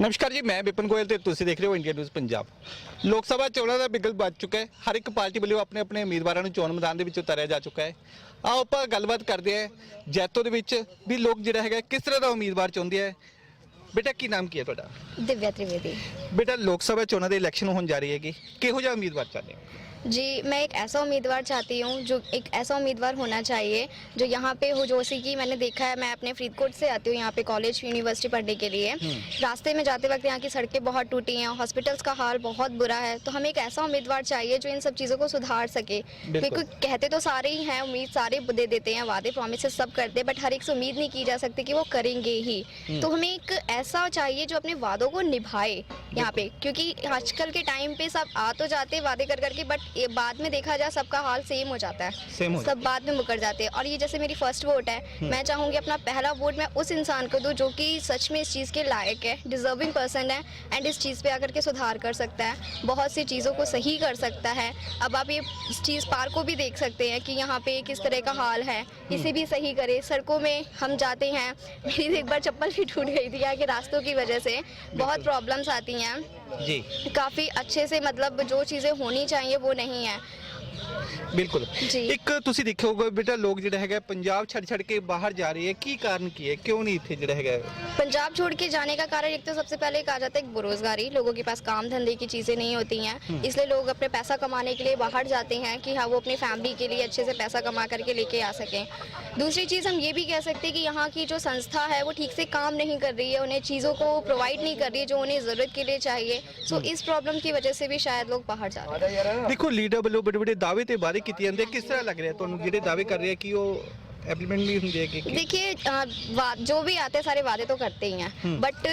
ਨਮਸਕਾਰ ਜੀ ਮੈਂ ਵਿਪਨ ਗੋਇਲ ਤੇ ਤੁਸੀਂ ਦੇਖ ਰਹੇ ਹੋ ਇੰਡੀਆ ਨਿਊਜ਼ ਪੰਜਾਬ। ਲੋਕ ਸਭਾ ਚੋਣਾਂ ਦਾ ਬਿਗਲ ਵੱਜ ਚੁੱਕਾ ਹੈ। ਹਰ ਇੱਕ ਪਾਰਟੀ ਵੱਲੋਂ ਆਪਣੇ ਆਪਣੇ ਉਮੀਦਵਾਰਾਂ ਨੂੰ ਚੋਣ ਮੈਦਾਨ ਦੇ ਵਿੱਚ ਉਤਾਰਿਆ ਜਾ ਚੁੱਕਾ ਹੈ। ਆਓ ਆਪਾਂ ਗੱਲਬਾਤ ਕਰਦੇ ਹਾਂ ਜੈਤੋ ਦੇ ਵਿੱਚ ਵੀ ਲੋਕ ਜਿਹੜਾ ਹੈਗਾ ਕਿਸ ਤਰ੍ਹਾਂ ਦਾ ਉਮੀਦਵਾਰ ਚੁਣਦੇ ਹੈ ਬੇਟਾ ਕੀ ਨਾਮ ਕੀ ਹੈ ਤੁਹਾਡਾ? ਦਿਵਿਆ ਤ੍ਰਿਵੇਦੀ। ਬੇਟਾ ਲੋਕ ਸਭਾ ਚੋਣਾਂ ਦੇ ਇਲੈਕਸ਼ਨ ਹੋਣ ਜਾ ਰਹੀ ਹੈਗੀ। ਕਿਹੋ ਜਿਹਾ ਉਮੀਦਵਾਰ ਚਾਹੁੰਦੇ ਹੋ? जी मैं एक ऐसा उम्मीदवार चाहती हूँ जो एक ऐसा उम्मीदवार होना चाहिए जो यहाँ पे हो जैसे कि मैंने देखा है मैं अपने फरीदकोट से आती हूँ यहाँ पे कॉलेज यूनिवर्सिटी पढ़ने के लिए। रास्ते में जाते वक्त यहाँ की सड़कें बहुत टूटी हैं हॉस्पिटल्स का हाल बहुत बुरा है तो हमें एक ऐसा उम्मीदवार चाहिए जो इन सब चीज़ों को सुधार सके। बिल्कुल। क्योंकि कहते तो सारे ही हैं उम्मीद सारे दे देते हैं वादे प्रोमिस सब करते हैं बट हर एक से उम्मीद नहीं की जा सकती कि वो करेंगे ही। तो हमें एक ऐसा चाहिए जो अपने वादों को निभाए यहाँ पे क्योंकि आजकल के टाइम पे सब आ तो जाते वादे कर करके बट ये बाद में देखा जाए सबका हाल सेम हो जाता है। सेम हो सब बाद में मुकर जाते हैं। और ये जैसे मेरी फ़र्स्ट वोट है मैं चाहूँगी अपना पहला वोट मैं उस इंसान को दूँ जो कि सच में इस चीज़ के लायक है डिजर्विंग पर्सन है एंड इस चीज़ पर आकर के सुधार कर सकता है बहुत सी चीज़ों को सही कर सकता है। अब आप ये इस चीज़ पार्क को भी देख सकते हैं कि यहाँ पे किस तरह का हाल है। इसे भी सही करे। सड़कों में हम जाते हैं। मेरी तो एक बार चप्पल भी टूट गई थी यहाँ के रास्तों की वजह से। बहुत प्रॉब्लम्स आती हैं। जी। काफ़ी अच्छे से मतलब जो चीज़ें होनी चाहिए वो नहीं है। ਬਿਲਕੁਲ ਜੀ। ਇੱਕ ਤੁਸੀਂ ਦੇਖਿਆ ਹੋਊਗਾ ਬੇਟਾ ਲੋਕ ਜਿਹੜਾ ਹੈਗਾ ਪੰਜਾਬ ਛੱਡ ਛੱਡ ਕੇ ਬਾਹਰ ਜਾ ਰਹੇ ਹੈ ਕੀ ਕਾਰਨ ਕੀ ਹੈ ਕਿਉਂ ਨਹੀਂ ਇੱਥੇ ਜਿਹੜਾ ਹੈਗਾ पंजाब छोड़ के जाने का कारण एक तो सबसे पहले कहा जाता है कि बेरोजगारी लोगों के पास काम धंधे की चीज़ें नहीं होती हैं इसलिए लोग अपने पैसा कमाने के लिए बाहर जाते हैं कि हाँ वो अपनी फैमिली के लिए अच्छे से पैसा कमा करके लेके आ सकें दूसरी चीज़ हम ये भी कह सकते हैं कि यहाँ की जो संस्था है वो ठीक से काम नहीं कर रही है उन्हें चीज़ों को प्रोवाइड नहीं कर रही है जो उन्हें ज़रूरत के लिए चाहिए सो इस प्रॉब्लम की वजह से भी शायद लोग बाहर जा रहे हैं ਦੇਖੋ ਲੀਡਰ ਵੱਲੋਂ ਬੜੇ ਬੜੇ ਦਾਅਵੇ ਤੇ ਵਾਅਦੇ ਕੀਤੇ ਜਾਂਦੇ ਕਿਸ ਤਰ੍ਹਾਂ ਲੱਗ ਰਿਹਾ ਤੁਹਾਨੂੰ ਜਿਹੜੇ ਦਾਅਵੇ ਕਰ ਰਹੇ ਆ ਕਿ ਉਹ एप्लीमेंट भी देखिए जो भी आते हैं सारे वादे तो करते ही हैं। हम्म। बट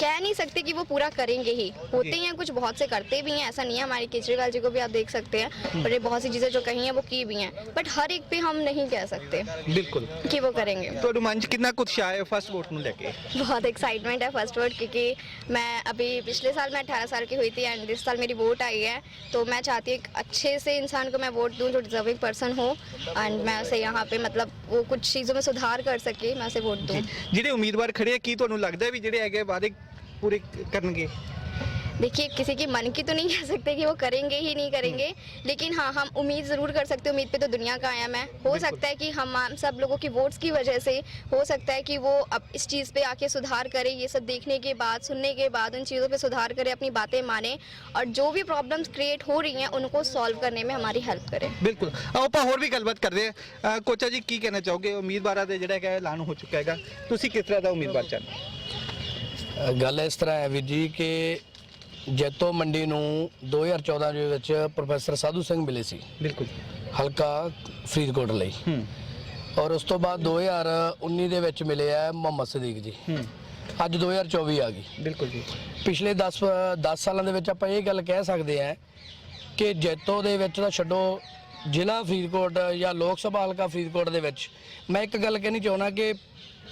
कह नहीं सकते कि वो पूरा करेंगे ही। होते हैं कुछ बहुत से करते भी हैं। ऐसा नहीं है हमारे केजरीवाल जी को भी आप देख सकते हैं। हम्म। बड़े बहुत सी चीज़ें जो कही हैं वो की भी हैं। बट हर एक पे हम नहीं कह सकते बिल्कुल। कि वो करेंगे। तो रोमांच कितना कुछ आए फ़र्स्ट वोट में लेके? बहुत एक्साइटमेंट है फ़र्स्ट वोट क्योंकि मैं अभी पिछले साल मैं अठारह साल की हुई थी एंड इस साल मेरी वोट आई है। तो मैं चाहती हूँ अच्छे से इंसान को मैं वोट दूँ जो डिजर्विंग पर्सन हो। एंड मैं उसे यहाँ पे मतलब वो कुछ चीज़ों में सुधार कर सके मैं उसे वोट दूँ ਜਿਹੜੇ ਉਮੀਦਵਾਰ ਖੜੇ ਆ ਕੀ ਤੁਹਾਨੂੰ ਲੱਗਦਾ ਵੀ ਜਿਹੜੇ ਹੈਗੇ ਵਾਅਦੇ ਪੂਰੇ ਕਰਨਗੇ देखिए किसी के मन की तो नहीं कह सकते कि वो करेंगे ही नहीं करेंगे लेकिन हाँ हम उम्मीद ज़रूर कर सकते हैं उम्मीद पे तो दुनिया का आया है हो सकता है कि हम हम सब लोगों की वोट्स की वजह से हो सकता है कि वो अब इस चीज़ पे आके सुधार करे ये सब देखने के बाद सुनने के बाद उन चीज़ों पे सुधार करे अपनी बातें माने और जो भी प्रॉब्लम्स क्रिएट हो रही हैं उनको सॉल्व करने में हमारी हेल्प करें ਬਿਲਕੁਲ ਆਓ ਆਪਾਂ ਹੋਰ ਵੀ ਗੱਲਬਾਤ ਕਰਦੇ ਆ ਕੋਚਾ ਜੀ ਕੀ ਕਹਿਣਾ ਚਾਹੋਗੇ ਉਮੀਦਵਾਰਾਂ ਦੇ ਜਿਹੜਾ ਹੈਗਾ ਐਲਾਨ ਹੋ ਚੁੱਕਾ ਹੈਗਾ ਤੁਸੀਂ ਕਿਸ ਤਰ੍ਹਾਂ ਦਾ ਉਮੀਦਵਾਰ ਚਾਹੁੰਦੇ ਹੋ ਗੱਲ ਇਸ ਤਰ੍ਹਾਂ ਹੈ ਵੀਰ ਜੀ ਕਿ ਜੈਤੋ ਮੰਡੀ ਨੂੰ 2014 ਦੇ ਵਿੱਚ ਪ੍ਰੋਫੈਸਰ ਸਾਧੂ ਸਿੰਘ ਮਿਲੇ ਸੀ। ਬਿਲਕੁਲ। ਹਲਕਾ ਫਰੀਦਕੋਟ ਲਈ। ਹੂੰ। ਔਰ ਉਸ ਤੋਂ ਬਾਅਦ 2019 ਦੇ ਵਿੱਚ ਮਿਲੇ ਆ ਮੁਹੰਮਦ ਸਦੀਕ ਜੀ। ਹੂੰ। ਅੱਜ 2024 ਆ ਗਈ। ਬਿਲਕੁਲ ਜੀ। ਪਿਛਲੇ 10 10 ਸਾਲਾਂ ਦੇ ਵਿੱਚ ਆਪਾਂ ਇਹ ਗੱਲ ਕਹਿ ਸਕਦੇ ਆ ਕਿ ਜੈਤੋ ਦੇ ਵਿੱਚ ਤਾਂ ਛੱਡੋ ਜ਼ਿਲ੍ਹਾ ਫਰੀਦਕੋਟ ਜਾਂ ਲੋਕ ਸਭਾ ਹਲਕਾ ਫਰੀਦਕੋਟ ਦੇ ਵਿੱਚ। ਮੈਂ ਇੱਕ ਗੱਲ ਕਹਿਣੀ ਚਾਹੁੰਦਾ ਕਿ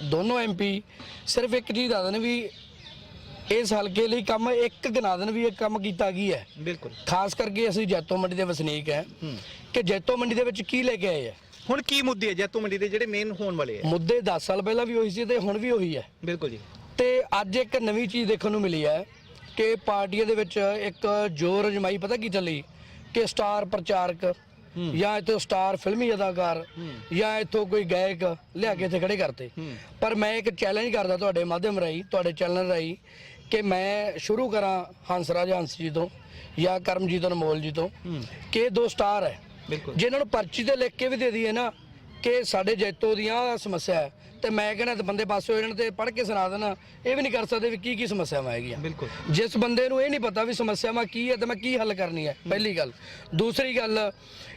ਦੋਨੋਂ ਐਮਪੀ ਸਿਰਫ ਇੱਕ ਚੀਜ਼ ਦੱਸ ਦੇਣ ਵੀ ਇਸ ਹਲਕੇ ਲਈ ਕੰਮ ਇੱਕ ਗਿਣਾ ਦੇਣ ਵੀ ਇਹ ਕੰਮ ਕੀਤਾ ਕੀ ਹੈ? ਬਿਲਕੁਲ। ਖਾਸ ਕਰਕੇ ਅਸੀਂ ਜੈਤੋ ਮੰਡੀ ਦੇ ਵਸਨੀਕ ਹੈ ਕਿ ਜੈਤੋ ਮੰਡੀ ਦੇ ਵਿੱਚ ਕੀ ਲੈ ਕੇ ਆਏ ਆ ਹੁਣ ਕੀ ਮੁੱਦੇ ਹੈ ਜੈਤੋ ਮੰਡੀ ਦੇ ਜਿਹੜੇ ਮੇਨ ਹੋਣ ਵਾਲੇ ਆ ਮੁੱਦੇ 10 ਸਾਲ ਪਹਿਲਾਂ ਵੀ ਉਹੀ ਸੀ ਤੇ ਹੁਣ ਵੀ ਉਹੀ ਹੈ। ਬਿਲਕੁਲ ਜੀ। ਤੇ ਅੱਜ ਇੱਕ ਨਵੀਂ ਚੀਜ਼ ਦੇਖਣ ਨੂੰ ਮਿਲੀ ਹੈ ਕਿ ਪਾਰਟੀਆਂ ਦੇ ਵਿੱਚ ਇੱਕ ਜੋਰ ਅਜਮਾਈ ਪਤਾ ਕੀ ਚੱਲੀ? ਕਿ ਸਟਾਰ ਪ੍ਰਚਾਰਕ ਜਾਂ ਇੱਥੋਂ ਸਟਾਰ ਫਿਲਮੀ ਅਦਾਕਾਰ ਜਾਂ ਇੱਥੋਂ ਕੋਈ ਗਾਇਕ ਲਿਆ ਕੇ ਇੱਥੇ ਖੜੇ ਕਰਤੇ। ਪਰ ਮੈਂ ਇੱਕ ਚੈਲੰਜ ਕਰਦਾ ਤੁਹਾਡੇ ਮਾਧਿਅਮ ਰਾਹੀਂ ਤੁਹਾਡੇ ਚੈਨਲ ਰਾਹੀਂ ਕਿ ਮੈਂ ਸ਼ੁਰੂ ਕਰਾਂ ਹੰਸਰਾਜ ਹੰਸ ਜੀ ਤੋਂ ਜਾਂ ਕਰਮਜੀਤ ਅਨਮੋਲ ਜੀ ਤੋਂ ਕਿ ਇਹ ਦੋ ਸਟਾਰ ਹੈ। ਬਿਲਕੁਲ। ਜੇ ਇਹਨਾਂ ਨੂੰ ਪਰਚੀ ਤੇ ਲਿਖ ਕੇ ਵੀ ਦੇ ਦਈਏ ਨਾ ਕਿ ਸਾਡੇ ਜੈਤੋ ਦੀਆਂ ਸਮੱਸਿਆ ਹੈ। ਤੇ ਮੈਂ ਕਹਿੰਦਾ ਤੇ ਬੰਦੇ ਪਾਸੇ ਹੋ ਜਾਣ ਤੇ ਪੜ੍ਹ ਕੇ ਸੁਣਾ ਦੇਣਾ। ਇਹ ਵੀ ਨਹੀਂ ਕਰ ਸਕਦੇ ਵੀ ਕੀ ਕੀ ਸਮੱਸਿਆਵਾਂ ਹੈਗੀਆਂ। ਬਿਲਕੁਲ। ਜਿਸ ਬੰਦੇ ਨੂੰ ਇਹ ਨਹੀਂ ਪਤਾ ਵੀ ਸਮੱਸਿਆਵਾਂ ਕੀ ਹੈ ਤੇ ਮੈਂ ਕੀ ਹੱਲ ਕਰਨੀ ਹੈ ਪਹਿਲੀ ਗੱਲ। ਦੂਸਰੀ ਗੱਲ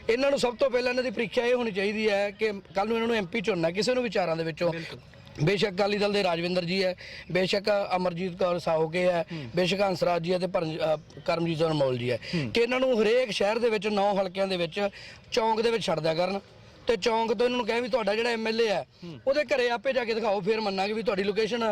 ਇਹਨਾਂ ਨੂੰ ਸਭ ਤੋਂ ਪਹਿਲਾਂ ਇਹਨਾਂ ਦੀ ਪ੍ਰੀਖਿਆ ਇਹ ਹੋਣੀ ਚਾਹੀਦੀ ਹੈ ਕਿ ਕੱਲ ਨੂੰ ਇਹਨਾਂ ਨੂੰ ਐਮਪੀ ਚੁਣਨਾ ਕਿਸੇ ਨੂੰ ਵਿਚਾਰਾਂ ਦੇ ਵਿੱਚੋਂ। ਬੇਸ਼ੱਕ ਅਕਾਲੀ ਦਲ ਦੇ ਰਾਜਵਿੰਦਰ ਜੀ ਹੈ ਬੇਸ਼ੱਕ ਅਮਰਜੀਤ ਕੌਰ ਸਾਹੋਕੇ ਹੈ ਬੇਸ਼ੱਕ ਹੰਸਰਾਜ ਜੀ ਹੈ ਤੇ ਅ, ਕਰਮਜੀਤ ਅਨਮੋਲ ਜੀ ਹੈ। ਕਿ ਇਹਨਾਂ ਨੂੰ ਹਰੇਕ ਸ਼ਹਿਰ ਦੇ ਵਿੱਚ ਨੌ ਹਲਕਿਆਂ ਦੇ ਵਿੱਚ ਚੌਂਕ ਦੇ ਵਿੱਚ ਛੱਡ ਦਿਆ ਕਰਨ ਤੇ ਚੌਂਕ ਤੋਂ ਇਹਨਾਂ ਨੂੰ ਕਹੇ ਵੀ ਤੁਹਾਡਾ ਜਿਹੜਾ ਐਮਐਲਏ ਹੈ ਉਹਦੇ ਘਰੇ ਆਪੇ ਜਾ ਕੇ ਦਿਖਾਓ ਫਿਰ ਮੰਨਾਂਗੇ ਵੀ ਤੁਹਾਡੀ ਲੋਕੇਸ਼ਨ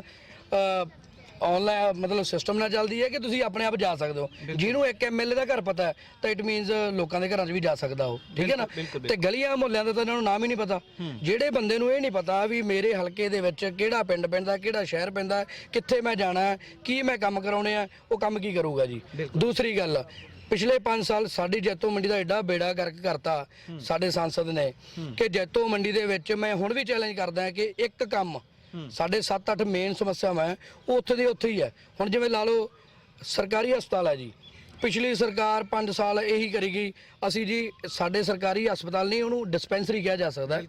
ਆਨਲਾਈਨ ਮਤਲਬ ਸਿਸਟਮ ਨਾਲ ਚੱਲਦੀ ਹੈ ਕਿ ਤੁਸੀਂ ਆਪਣੇ ਆਪ ਜਾ ਸਕਦੇ ਹੋ? ਜਿਹਨੂੰ ਇੱਕ ਐਮਐਲਏ ਦਾ ਘਰ ਪਤਾ ਹੈ ਤਾਂ ਇਟ ਮੀਨਸ ਲੋਕਾਂ ਦੇ ਘਰਾਂ 'ਚ ਵੀ ਜਾ ਸਕਦਾ ਉਹ। ਠੀਕ ਹੈ ਨਾ? ਤੇ ਗਲੀਆਂ ਮੁਹੱਲਿਆਂ ਦਾ ਤਾਂ ਇਹਨਾਂ ਨੂੰ ਨਾਮ ਹੀ ਨਹੀਂ ਪਤਾ। ਜਿਹੜੇ ਬੰਦੇ ਨੂੰ ਇਹ ਨਹੀਂ ਪਤਾ ਵੀ ਮੇਰੇ ਹਲਕੇ ਦੇ ਵਿੱਚ ਕਿਹੜਾ ਪਿੰਡ ਪੈਂਦਾ ਕਿਹੜਾ ਸ਼ਹਿਰ ਪੈਂਦਾ ਕਿੱਥੇ ਮੈਂ ਜਾਣਾ ਹੈ ਕੀ ਮੈਂ ਕੰਮ ਕਰਾਉਣੇ ਆ ਉਹ ਕੰਮ ਕੀ ਕਰੂਗਾ ਜੀ? ਦੂਸਰੀ ਗੱਲ ਪਿਛਲੇ 5 ਸਾਲ ਸਾਡੀ ਜੈਤੋ ਮੰਡੀ ਦਾ ਐਡਾ ਬੇੜਾ ਗਰਕ ਕਰਤਾ ਸਾਡੇ ਸੰਸਦ ਨੇ ਕਿ ਜੈਤੋ ਮੰਡੀ ਦੇ ਵਿੱਚ ਮੈਂ ਹੁਣ ਵੀ ਚੈਲੰਜ ਕਰਦਾ ਕਿ ਇੱਕ ਕੰਮ ਸਾਡੇ 7-8 ਮੇਨ ਸਮੱਸਿਆਵਾਂ ਹੈ। ਉਹ ਉੱਥੇ ਦੀ ਉੱਥੇ ਹੀ ਹੈ। ਹੁਣ ਜਿਵੇਂ ਲਾ ਲਓ ਸਰਕਾਰੀ ਹਸਪਤਾਲ ਹੈ ਜੀ। ਪਿਛਲੀ ਸਰਕਾਰ 5 ਸਾਲ ਇਹੀ ਕਰੀ ਗਈ। ਅਸੀਂ ਜੀ ਸਾਡੇ ਸਰਕਾਰੀ ਹਸਪਤਾਲ ਨਹੀਂ ਉਹਨੂੰ ਡਿਸਪੈਂਸਰੀ ਕਿਹਾ ਜਾ ਸਕਦਾ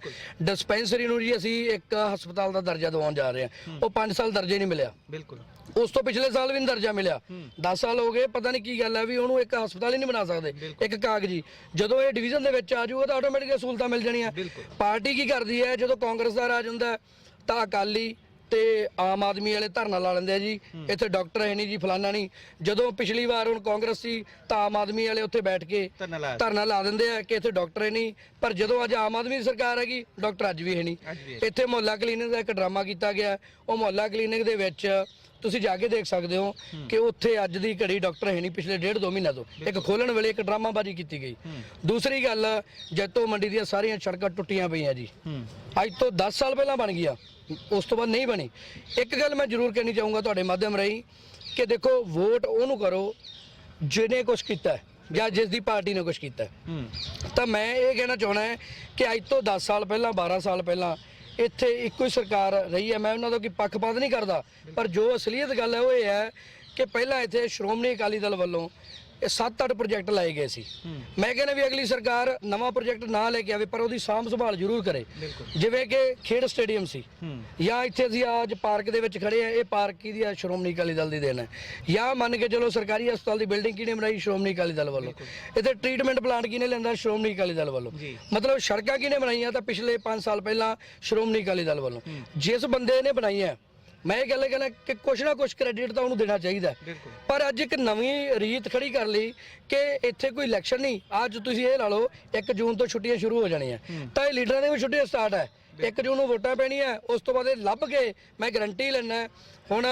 ਡਿਸਪੈਂਸਰੀ ਨੂੰ ਜੀ ਅਸੀਂ ਇੱਕ ਹਸਪਤਾਲ ਦਾ ਦਰਜਾ ਦਿਵਾਉਣ ਜਾ ਰਹੇ ਹਾਂ। ਉਹ 5 ਸਾਲ ਦਰਜੇ ਨਹੀਂ ਮਿਲਿਆ। ਬਿਲਕੁਲ। ਉਸ ਤੋਂ ਪਿਛਲੇ ਸਾਲ ਵੀ ਨਹੀਂ ਦਰਜਾ ਮਿਲਿਆ। 10 ਸਾਲ ਹੋ ਗਏ ਪਤਾ ਨਹੀਂ ਕੀ ਗੱਲ ਹੈ ਵੀ ਉਹਨੂੰ ਇੱਕ ਹਸਪਤਾਲ ਹੀ ਨਹੀਂ ਬਣਾ ਸਕਦੇ। ਇੱਕ ਕਾਗਜ਼ੀ ਜਦੋਂ ਇਹ ਡਿਵੀਜ਼ਨ ਦੇ ਵਿੱਚ ਆ ਜਾਊਗਾ ਤਾਂ ਆਟੋਮੈਟਿਕ ਸਹੂਲਤਾਂ ਮਿਲ ਜਾਣੀਆਂ। ਪਾਰਟੀ ਕੀ ਕਰਦੀ ਹੈ? ਜਦੋਂ ਕਾਂਗਰਸ ਦਾ ਰਾਜ ਹੁੰਦਾ ਤਾਂ ਅਕਾਲੀ ਤੇ ਆਮ ਆਦਮੀ ਵਾਲੇ ਧਰਨਾ ਲਾ ਲੈਂਦੇ ਆ ਜੀ। ਇੱਥੇ ਡਾਕਟਰ ਹੈ ਨਹੀਂ ਜੀ ਫਲਾਨਾ ਨਹੀਂ ਜਦੋਂ ਪਿਛਲੀ ਵਾਰ ਹੁਣ ਕਾਂਗਰਸ ਸੀ ਤਾਂ ਆਮ ਆਦਮੀ ਵਾਲੇ ਉੱਥੇ ਬੈਠ ਕੇ ਧਰਨਾ ਲਾਇਆ। ਧਰਨਾ ਲਾ ਦਿੰਦੇ ਆ ਕਿ ਇੱਥੇ ਡਾਕਟਰ ਹੈ ਨਹੀਂ ਪਰ ਜਦੋਂ ਅੱਜ ਆਮ ਆਦਮੀ ਦੀ ਸਰਕਾਰ ਹੈਗੀ ਡਾਕਟਰ ਅੱਜ ਵੀ ਹੈ ਨਹੀਂ। ਇੱਥੇ ਮੁਹੱਲਾ ਕਲੀਨਿਕ ਦਾ ਇੱਕ ਡਰਾਮਾ ਕੀਤਾ ਗਿਆ। ਉਹ ਮੁਹੱਲਾ ਕਲੀਨਿਕ ਦੇ ਵਿੱਚ ਤੁਸੀਂ ਜਾ ਕੇ ਦੇਖ ਸਕਦੇ ਹੋ ਕਿ ਉੱਥੇ ਅੱਜ ਦੀ ਘੜੀ ਡਾਕਟਰ ਹੈ ਨਹੀਂ ਪਿਛਲੇ ਡੇਢ ਦੋ ਮਹੀਨਿਆਂ ਤੋਂ। ਇੱਕ ਖੋਲਣ ਵੇਲੇ ਇੱਕ ਡਰਾਮਾਬਾਜ਼ੀ ਕੀਤੀ ਗਈ। ਦੂਸਰੀ ਗੱਲ ਜੈਤੋ ਮੰਡੀ ਦੀਆਂ ਸਾਰੀਆਂ ਸੜਕਾਂ ਟੁੱਟੀਆਂ ਪਈਆਂ ਜੀ। ਅੱਜ ਤੋਂ 10 ਸਾਲ ਪਹਿਲਾਂ ਬਣ ਗਿਆ ਉਸ ਤੋਂ ਬਾਅਦ ਨਹੀਂ ਬਣੀ। ਇੱਕ ਗੱਲ ਮੈਂ ਜ਼ਰੂਰ ਕਹਿਣੀ ਚਾਹੂੰਗਾ ਤੁਹਾਡੇ ਮਾਧਿਅਮ ਰਾਹੀਂ ਕਿ ਦੇਖੋ ਵੋਟ ਉਹਨੂੰ ਕਰੋ ਜਿਹਨੇ ਕੁਝ ਕੀਤਾ ਹੈ ਜਾਂ ਜਿਸ ਦੀ ਪਾਰਟੀ ਨੇ ਕੁਝ ਕੀਤਾ ਤਾਂ ਮੈਂ ਇਹ ਕਹਿਣਾ ਚਾਹਣਾ ਹੈ ਕਿ ਅੱਜ ਤੋਂ 10 ਸਾਲ ਪਹਿਲਾਂ 12 ਸਾਲ ਪਹਿਲਾਂ ਇੱਥੇ ਇੱਕੋ ਹੀ ਸਰਕਾਰ ਰਹੀ ਹੈ। ਮੈਂ ਉਹਨਾਂ ਦਾ ਕੋਈ ਪੱਖਪਾਤ ਨਹੀਂ ਕਰਦਾ। ਪਰ ਜੋ ਅਸਲੀਅਤ ਗੱਲ ਹੈ, ਉਹ ਇਹ ਹੈ ਕਿ ਪਹਿਲਾਂ ਇੱਥੇ ਸ਼੍ਰੋਮਣੀ ਅਕਾਲੀ ਦਲ ਵੱਲੋਂ ਇਹ 7-8 ਪ੍ਰੋਜੈਕਟ ਲਾਏ ਗਏ ਸੀ। ਮੈਂ ਕਹਿੰਦਾ ਵੀ ਅਗਲੀ ਸਰਕਾਰ ਨਵਾਂ ਪ੍ਰੋਜੈਕਟ ਨਾ ਲੈ ਕੇ ਆਵੇ ਪਰ ਉਹਦੀ ਸਾਂਭ ਸੰਭਾਲ ਜ਼ਰੂਰ ਕਰੇ। ਜਿਵੇਂ ਕਿ ਖੇਡ ਸਟੇਡੀਅਮ ਸੀ। ਜਾਂ ਇੱਥੇ ਅਸੀਂ ਅੱਜ ਪਾਰਕ ਦੇ ਵਿੱਚ ਖੜੇ ਆ ਇਹ ਪਾਰਕ ਕਿਹਦੀ ਆ? ਸ਼੍ਰੋਮਣੀ ਅਕਾਲੀ ਦਲ ਦੀ ਦੇਣ ਹੈ। ਜਾਂ ਮੰਨ ਕੇ ਚਲੋ ਸਰਕਾਰੀ ਹਸਪਤਾਲ ਦੀ ਬਿਲਡਿੰਗ ਕਿਹਨੇ ਬਣਾਈ? ਸ਼੍ਰੋਮਣੀ ਅਕਾਲੀ ਦਲ ਵੱਲੋਂ। ਇੱਥੇ ਟ੍ਰੀਟਮੈਂਟ ਪਲਾਂਟ ਕਿਹਨੇ ਲੈਂਦਾ ਸ਼੍ਰੋਮਣੀ ਅਕਾਲੀ ਦਲ ਵੱਲੋਂ। ਮਤਲਬ ਸੜਕਾਂ ਕਿਹਨੇ ਬਣਾਈਆਂ? ਤਾਂ ਪਿਛਲੇ 5 ਸਾਲ ਪਹਿਲਾਂ ਸ਼੍ਰੋਮਣੀ ਅਕਾਲੀ ਦਲ ਵੱਲੋਂ। ਜਿਸ ਬੰਦੇ ਨੇ ਬਣਾਈਆਂ ਮੈਂ ਇਹ ਗੱਲ ਕਹਿੰਦਾ ਕਿ ਕੁਛ ਨਾ ਕੁਛ ਕ੍ਰੈਡਿਟ ਤਾਂ ਉਹਨੂੰ ਦੇਣਾ ਚਾਹੀਦਾ। ਹੈ। ਪਰ ਅੱਜ ਇੱਕ ਨਵੀਂ ਰੀਤ ਖੜੀ ਕਰ ਲਈ ਕਿ ਇੱਥੇ ਕੋਈ ਇਲੈਕਸ਼ਨ ਨਹੀਂ ਅੱਜ ਤੁਸੀਂ ਇਹ ਲਾ ਲਓ 1 ਜੂਨ ਤੋਂ ਛੁੱਟੀਆਂ ਸ਼ੁਰੂ ਹੋ ਜਾਣੀਆਂ। ਤਾਂ ਇਹ ਲੀਡਰਾਂ ਦੇ ਵੀ ਛੁੱਟੀਆਂ ਸਟਾਰਟ ਹੈ। 1 ਜੂਨ ਨੂੰ ਵੋਟਾਂ ਪੈਣੀਆਂ ਉਸ ਤੋਂ ਬਾਅਦ ਇਹ ਲੱਭ ਕੇ ਮੈਂ ਗਰੰਟੀ ਲੈਣਾ ਹੁਣ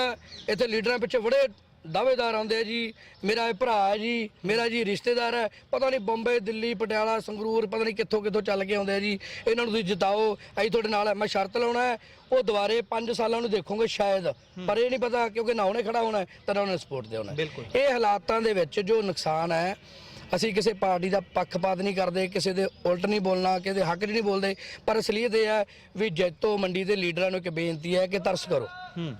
ਇੱਥੇ ਲੀਡਰਾਂ ਪਿੱਛੇ ਬੜੇ ਦਾਅਵੇਦਾਰ ਆਉਂਦੇ ਆ ਜੀ। ਮੇਰਾ ਇਹ ਭਰਾ ਹੈ ਜੀ ਮੇਰਾ ਜੀ ਰਿਸ਼ਤੇਦਾਰ ਹੈ। ਪਤਾ ਨਹੀਂ ਬੰਬੇ ਦਿੱਲੀ ਪਟਿਆਲਾ ਸੰਗਰੂਰ ਪਤਾ ਨਹੀਂ ਕਿੱਥੋਂ ਕਿੱਥੋਂ ਚੱਲ ਕੇ ਆਉਂਦੇ ਆ ਜੀ। ਇਹਨਾਂ ਨੂੰ ਤੁਸੀਂ ਜਿਤਾਓ। ਅਸੀਂ ਤੁਹਾਡੇ ਨਾਲ ਹੈ ਮੈਂ ਸ਼ਰਤ ਲਾਉਣਾ ਹੈ। ਉਹ ਦੁਬਾਰੇ 5 ਸਾਲਾਂ ਨੂੰ ਦੇਖੋਗੇ ਸ਼ਾਇਦ। ਪਰ ਇਹ ਨਹੀਂ ਪਤਾ ਕਿਉਂਕਿ ਨਾ ਉਹਨੇ ਖੜਾ ਹੋਣਾ ਤਾਂ ਉਹਨੇ ਸਪੋਰਟ ਹੈ। ਬਿਲਕੁਲ। ਇਹ ਹਾਲਾਤਾਂ ਦੇ ਵਿੱਚ ਜੋ ਨੁਕਸਾਨ ਹੈ ਅਸੀਂ ਕਿਸੇ ਪਾਰਟੀ ਦਾ ਪੱਖਪਾਤ ਨਹੀਂ ਕਰਦੇ ਕਿਸੇ ਦੇ ਉਲਟ ਨਹੀਂ ਬੋਲਣਾ ਕਿਸੇ ਦੇ ਹੱਕ 'ਚ ਨਹੀਂ ਬੋਲਦੇ। ਪਰ ਅਸਲੀਅਤ ਇਹ ਹੈ ਵੀ ਜੈਤੋ ਮੰਡੀ ਦੇ ਲੀਡਰਾਂ ਨੂੰ ਇੱਕ ਬੇਨਤੀ ਹੈ ਕਿ ਤਰਸ ਕਰੋ। ਹੂੰ।